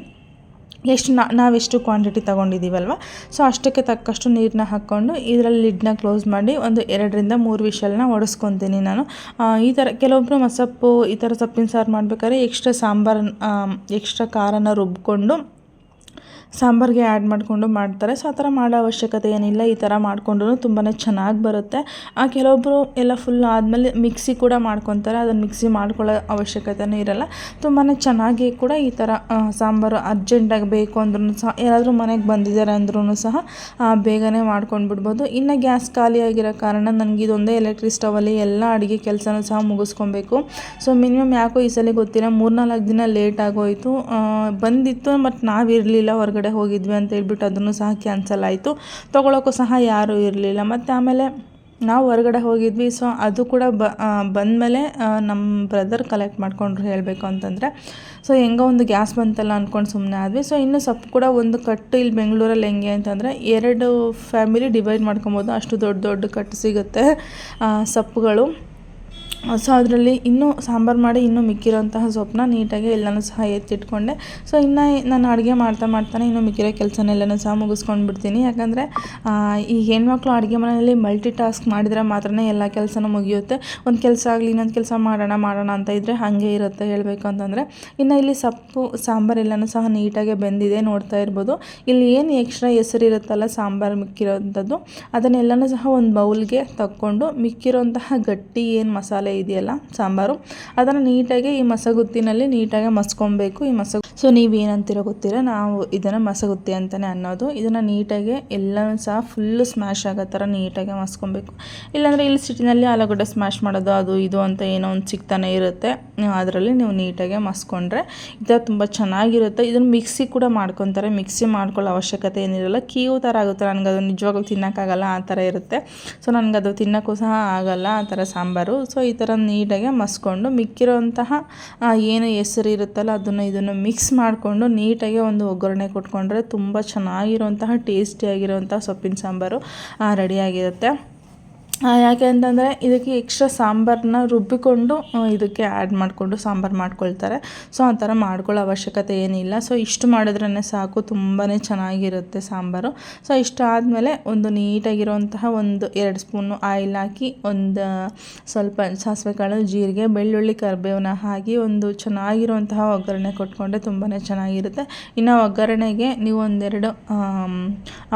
ಎಷ್ಟು ನಾ ನಾವೆಷ್ಟು ಕ್ವಾಂಟಿಟಿ ತೊಗೊಂಡಿದ್ದೀವಲ್ವ ಸೊ ಅಷ್ಟಕ್ಕೆ ತಕ್ಕಷ್ಟು ನೀರನ್ನ ಹಾಕ್ಕೊಂಡು ಇದರಲ್ಲಿ ಲಿಡ್ನ ಕ್ಲೋಸ್ ಮಾಡಿ ಒಂದು ಎರಡರಿಂದ ಮೂರು ವಿಷಲನ್ನ ಒಡಿಸ್ಕೊತೀನಿ ನಾನು. ಈ ಥರ ಕೆಲವೊಬ್ಬರು ಮಸಪ್ಪು ಈ ಥರ ಸೊಪ್ಪಿನ ಸಾರು ಮಾಡ್ಬೇಕಾದ್ರೆ ಎಕ್ಸ್ಟ್ರಾ ಸಾಂಬಾರನ್ನ ಎಕ್ಸ್ಟ್ರಾ ಖಾರನ ರುಬ್ಕೊಂಡು ಸಾಂಬಾರಿಗೆ ಆ್ಯಡ್ ಮಾಡಿಕೊಂಡು ಮಾಡ್ತಾರೆ. ಸೊ ಆ ಥರ ಮಾಡೋ ಅವಶ್ಯಕತೆ ಏನಿಲ್ಲ. ಈ ಥರ ಮಾಡಿಕೊಂಡ್ರು ತುಂಬಾ ಚೆನ್ನಾಗಿ ಬರುತ್ತೆ. ಆ ಕೆಲವೊಬ್ಬರು ಎಲ್ಲ ಫುಲ್ ಆದಮೇಲೆ ಮಿಕ್ಸಿ ಕೂಡ ಮಾಡ್ಕೊತಾರೆ. ಅದನ್ನು ಮಿಕ್ಸಿ ಮಾಡ್ಕೊಳ್ಳೋ ಅವಶ್ಯಕತೆನೂ ಇರಲ್ಲ. ತುಂಬಾ ಚೆನ್ನಾಗಿ ಕೂಡ ಈ ಥರ ಸಾಂಬಾರು ಅರ್ಜೆಂಟಾಗಿ ಬೇಕು ಅಂದ್ರೂ ಸಹ, ಯಾರಾದರೂ ಮನೆಗೆ ಬಂದಿದ್ದಾರೆ ಅಂದ್ರೂ ಸಹ ಬೇಗನೆ ಮಾಡ್ಕೊಂಡು ಬಿಡ್ಬೋದು ಇನ್ನು ಗ್ಯಾಸ್ ಖಾಲಿಯಾಗಿರೋ ಕಾರಣ ನನಗೆ ಇದೊಂದೇ ಎಲೆಕ್ಟ್ರಿಕ್ ಸ್ಟವಲ್ಲಿ ಎಲ್ಲ ಅಡುಗೆ ಕೆಲಸನೂ ಸಹ ಮುಗಿಸ್ಕೊಬೇಕು. ಸೊ ಮಿನಿಮಮ್ ಯಾಕೋ ಈ ಸಲ ಗೊತ್ತಿಲ್ಲ, ಮೂರ್ನಾಲ್ಕು ದಿನ ಲೇಟ್ ಆಗೋಯಿತು. ಬಂದಿತ್ತು ಮತ್ತು ನಾವಿರಲಿಲ್ಲ ಹೊರಗಡೆ. ಹೋಗಿದ್ವಿ ಅಂತ ಹೇಳ್ಬಿಟ್ಟು ಅದನ್ನು ಸಹ ಕ್ಯಾನ್ಸಲ್ ಆಯಿತು. ತೊಗೊಳೋಕ್ಕೂ ಸಹ ಯಾರೂ ಇರಲಿಲ್ಲ. ಮತ್ತು ಆಮೇಲೆ ನಾವು ಹೊರಗಡೆ ಹೋಗಿದ್ವಿ. ಸೊ ಅದು ಕೂಡ ಬ ಬಂದಮೇಲೆ ನಮ್ಮ ಬ್ರದರ್ ಕಲೆಕ್ಟ್ ಮಾಡ್ಕೊಂಡ್ರು ಹೇಳಬೇಕು ಅಂತಂದರೆ. ಸೊ ಹೆಂಗೋ ಒಂದು ಗ್ಯಾಸ್ ಬಂತಲ್ಲ ಅಂದ್ಕೊಂಡು ಸುಮ್ಮನೆ ಆದ್ವಿ. ಸೊ ಇನ್ನು ಸೊಪ್ಪು ಕೂಡ ಒಂದು ಕಟ್ಟು ಇಲ್ಲಿ ಬೆಂಗಳೂರಲ್ಲಿ ಹೆಂಗೆ ಅಂತಂದರೆ ಎರಡು ಫ್ಯಾಮಿಲಿ ಡಿವೈಡ್ ಮಾಡ್ಕೊಬೋದು. ಅಷ್ಟು ದೊಡ್ಡ ದೊಡ್ಡ ಕಟ್ಟು ಸಿಗುತ್ತೆ ಸೊಪ್ಪುಗಳು. ಸೊ ಅದರಲ್ಲಿ ಇನ್ನೂ ಸಾಂಬಾರು ಮಾಡಿ ಇನ್ನೂ ಮಿಕ್ಕಿರೋಂತಹ ಸೊಪ್ಪನ್ನ ನೀಟಾಗಿ ಎಲ್ಲನೂ ಸಹ ಎತ್ತಿಟ್ಕೊಂಡೆ. ಸೊ ಇನ್ನು ನಾನು ಅಡುಗೆ ಮಾಡ್ತಾ ಮಾಡ್ತಾನೆ ಇನ್ನೂ ಮಿಕ್ಕಿರೋ ಕೆಲಸನ ಎಲ್ಲನೂ ಸಹ ಮುಗಿಸ್ಕೊಂಡು ಬಿಡ್ತೀನಿ. ಯಾಕಂದರೆ ಈ ಹೆಣ್ಮಕ್ಳು ಅಡುಗೆ ಮನೆಯಲ್ಲಿ ಮಲ್ಟಿ ಟಾಸ್ಕ್ ಮಾಡಿದರೆ ಮಾತ್ರನೇ ಎಲ್ಲ ಕೆಲಸನೂ ಮುಗಿಯುತ್ತೆ. ಒಂದು ಕೆಲಸ ಆಗಲಿ, ಇನ್ನೊಂದು ಕೆಲಸ ಮಾಡೋಣ ಮಾಡೋಣ ಅಂತ ಇದ್ದರೆ ಹಾಗೆ ಇರುತ್ತೆ ಹೇಳಬೇಕು ಅಂತಂದರೆ. ಇನ್ನು ಇಲ್ಲಿ ಸೊಪ್ಪು, ಸಾಂಬಾರು ಎಲ್ಲನೂ ಸಹ ನೀಟಾಗಿ ಬೆಂದಿದೆ ನೋಡ್ತಾ ಇರ್ಬೋದು. ಇಲ್ಲಿ ಏನು ಎಕ್ಸ್ಟ್ರಾ ಹೆಸರು ಇರುತ್ತಲ್ಲ ಸಾಂಬಾರು ಮಿಕ್ಕಿರೋಂಥದ್ದು, ಅದನ್ನೆಲ್ಲನೂ ಸಹ ಒಂದು ಬೌಲ್ಗೆ ತಕ್ಕೊಂಡು ಮಿಕ್ಕಿರೋಂತಹ ಗಟ್ಟಿ ಏನು ಮಸಾಲೆ ಇದೆಯಲ್ಲ, ಸಾಂಬಾರು. ಅದನ್ನು ನೀಟಾಗಿ ಈ ಮಸಗುತ್ತಿನಲ್ಲಿ ನೀಟಾಗಿ ಮಸ್ಕೊಬೇಕು, ಈ ಮಸ ಸೊ ನೀವು ಏನಂತಿರೋ ಗೊತ್ತಿಲ್ಲ. ನಾವು ಇದನ್ನು ಮಸಗುತ್ತಿ ಅಂತಲೇ ಅನ್ನೋದು. ಇದನ್ನು ನೀಟಾಗಿ ಎಲ್ಲನೂ ಸಹ ಫುಲ್ಲು ಸ್ಮ್ಯಾಶ್ ಆಗೋ ಥರ ನೀಟಾಗಿ ಮಸ್ಕೊಬೇಕು. ಇಲ್ಲಾಂದರೆ ಇಲ್ಲಿ ಸಿಟಿನಲ್ಲಿ ಆಲೂಗಡ್ಡೆ ಸ್ಮ್ಯಾಶ್ ಮಾಡೋದು, ಅದು ಇದು ಅಂತ ಏನೋ ಒಂದು ಸಿಗ್ತಾನೆ ಇರುತ್ತೆ. ಅದರಲ್ಲಿ ನೀವು ನೀಟಾಗಿ ಮಸ್ಕೊಂಡ್ರೆ ಇದು ತುಂಬ ಚೆನ್ನಾಗಿರುತ್ತೆ. ಇದನ್ನು ಮಿಕ್ಸಿ ಕೂಡ ಮಾಡ್ಕೊತಾರೆ. ಮಿಕ್ಸಿ ಮಾಡ್ಕೊಳ್ಳೋ ಅವಶ್ಯಕತೆ ಏನಿರಲ್ಲ. ಕೀವು ಥರ ಆಗುತ್ತೆ. ನನಗೆ ಅದು ನಿಜವಾಗ್ಲೂ ತಿನ್ನೋಕ್ಕಾಗಲ್ಲ, ಆ ಥರ ಇರುತ್ತೆ. ಸೊ ನನಗದು ತಿನ್ನೋಕ್ಕೂ ಸಹ ಆಗಲ್ಲ, ಆ ಥರ ಸಾಂಬಾರು. ಸೊ ಈ ಥರ ನೀಟಾಗಿ ಮಸ್ಕೊಂಡು ಮಿಕ್ಕಿರೋಂತಹ ಏನು ಹೆಸರು ಇರುತ್ತಲ್ಲ, ಅದನ್ನು ಇದನ್ನು ಮಿಕ್ಸ್ ಮಾಡಿಕೊಂಡು ನೀಟಾಗಿ ಒಂದು ಒಗ್ಗರಣೆ ಕೊಟ್ಕೊಂಡ್ರೆ ತುಂಬ ಚೆನ್ನಾಗಿರುವಂತಹ ಟೇಸ್ಟಿಯಾಗಿರುವಂಥ ಸೊಪ್ಪಿನ ಸಾಂಬಾರು ರೆಡಿಯಾಗಿರುತ್ತೆ ಯಾಕೆ ಅಂತಂದರೆ ಇದಕ್ಕೆ ಎಕ್ಸ್ಟ್ರಾ ಸಾಂಬಾರನ್ನ ರುಬ್ಬಿಕೊಂಡು ಇದಕ್ಕೆ ಆ್ಯಡ್ ಮಾಡಿಕೊಂಡು ಸಾಂಬಾರು ಮಾಡ್ಕೊಳ್ತಾರೆ. ಸೊ ಆ ಥರ ಮಾಡ್ಕೊಳ್ಳೋ ಅವಶ್ಯಕತೆ ಏನಿಲ್ಲ. ಸೊ ಇಷ್ಟು ಮಾಡಿದ್ರೇ ಸಾಕು ತುಂಬಾ ಚೆನ್ನಾಗಿರುತ್ತೆ ಸಾಂಬಾರು. ಸೊ ಇಷ್ಟು ಆದಮೇಲೆ ಒಂದು ನೀಟಾಗಿರುವಂತಹ ಒಂದು ಎರಡು ಸ್ಪೂನು ಆಯಿಲ್ ಹಾಕಿ, ಒಂದು ಸ್ವಲ್ಪ ಸಾಸಿವೆ ಕಾಳು, ಜೀರಿಗೆ, ಬೆಳ್ಳುಳ್ಳಿ ಕರಿಬೇವನ್ನ ಹಾಕಿ, ಒಂದು ಚೆನ್ನಾಗಿರುವಂತಹ ಒಗ್ಗರಣೆ ಕೊಟ್ಕೊಂಡ್ರೆ ತುಂಬಾ ಚೆನ್ನಾಗಿರುತ್ತೆ. ಇನ್ನು ಒಗ್ಗರಣೆಗೆ ನೀವು ಒಂದೆರಡು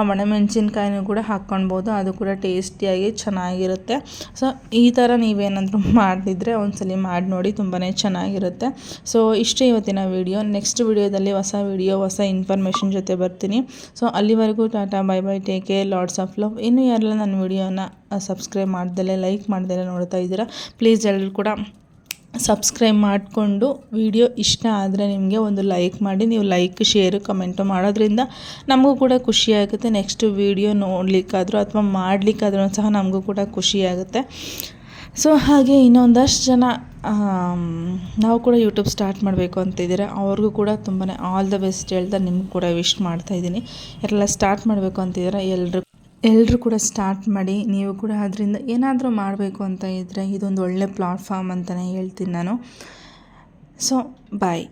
ಒಣಮೆಣಸಿನ್ಕಾಯಿನೂ ಕೂಡ ಹಾಕ್ಕೊಳ್ಬೋದು. ಅದು ಕೂಡ ಟೇಸ್ಟಿಯಾಗಿ ಚೆನ್ನಾಗಿರುತ್ತೆ. ಸೊ ಈ ಥರ ನೀವೇನಾದರೂ ಮಾಡಿದ್ರೆ ಒಂದ್ಸಲಿ ಮಾಡಿ ನೋಡಿ ತುಂಬಾ ಚೆನ್ನಾಗಿರುತ್ತೆ. ಸೊ ಇಷ್ಟೇ ಇವತ್ತಿನ ವಿಡಿಯೋ ನೆಕ್ಸ್ಟ್ ವಿಡಿಯೋದಲ್ಲಿ ಹೊಸ ವಿಡಿಯೋ ಹೊಸ ಇನ್ಫಾರ್ಮೇಷನ್ ಜೊತೆ ಬರ್ತೀನಿ. ಸೊ ಅಲ್ಲಿವರೆಗೂ tata bye bye take care lords of love ಇನ್ನೂ ಯಾರೆಲ್ಲ ನನ್ನ ವಿಡಿಯೋನ ಸಬ್ಸ್ಕ್ರೈಬ್ ಮಾಡ್ದಲೇ ಲೈಕ್ ಮಾಡ್ದಲೇ ನೋಡ್ತಾ ಇದ್ದೀರಾ ಪ್ಲೀಸ್ ಎಲ್ಲರೂ ಕೂಡ ಸಬ್ಸ್ಕ್ರೈಬ್ ಮಾಡಿಕೊಂಡು ವಿಡಿಯೋ ಇಷ್ಟ ಆದರೆ ನಿಮಗೆ ಒಂದು ಲೈಕ್ ಮಾಡಿ, ನೀವು ಲೈಕ್ ಶೇರು ಕಮೆಂಟು ಮಾಡೋದ್ರಿಂದ ನಮಗೂ ಕೂಡ ಖುಷಿಯಾಗುತ್ತೆ. ನೆಕ್ಸ್ಟ್ ವಿಡಿಯೋ ನೋಡಲಿಕ್ಕಾದರೂ ಅಥವಾ ಮಾಡಲಿಕ್ಕಾದ್ರೂ ಸಹ ನಮಗೂ ಕೂಡ ಖುಷಿಯಾಗುತ್ತೆ. ಸೊ ಹಾಗೆ ಇನ್ನೊಂದಷ್ಟು ಜನ ನಾವು ಕೂಡ ಯೂಟ್ಯೂಬ್ ಸ್ಟಾರ್ಟ್ ಮಾಡಬೇಕು ಅಂತಿದ್ದೀರಾ. ಅವ್ರಿಗೂ ಕೂಡ ತುಂಬಾ ಆಲ್ ದ ಬೆಸ್ಟ್ ಹೇಳ್ತಾ ನಿಮ್ಗೆ ಕೂಡ ವಿಶ್ ಮಾಡ್ತಾಯಿದ್ದೀನಿ ಯಾರೆಲ್ಲ ಸ್ಟಾರ್ಟ್ ಮಾಡಬೇಕು ಅಂತಿದ್ದೀರಾ? ಎಲ್ಲರೂ ಎಲ್ಲರೂ ಕೂಡ ಸ್ಟಾರ್ಟ್ ಮಾಡಿ ನೀವು ಕೂಡ ಅದರಿಂದ ಏನಾದರೂ ಮಾಡಬೇಕು ಅಂತ ಇದ್ದರೆ ಇದೊಂದು ಒಳ್ಳೆ ಪ್ಲಾಟ್ಫಾರ್ಮ್ ಅಂತಲೇ ಹೇಳ್ತೀನಿ ನಾನು. So bye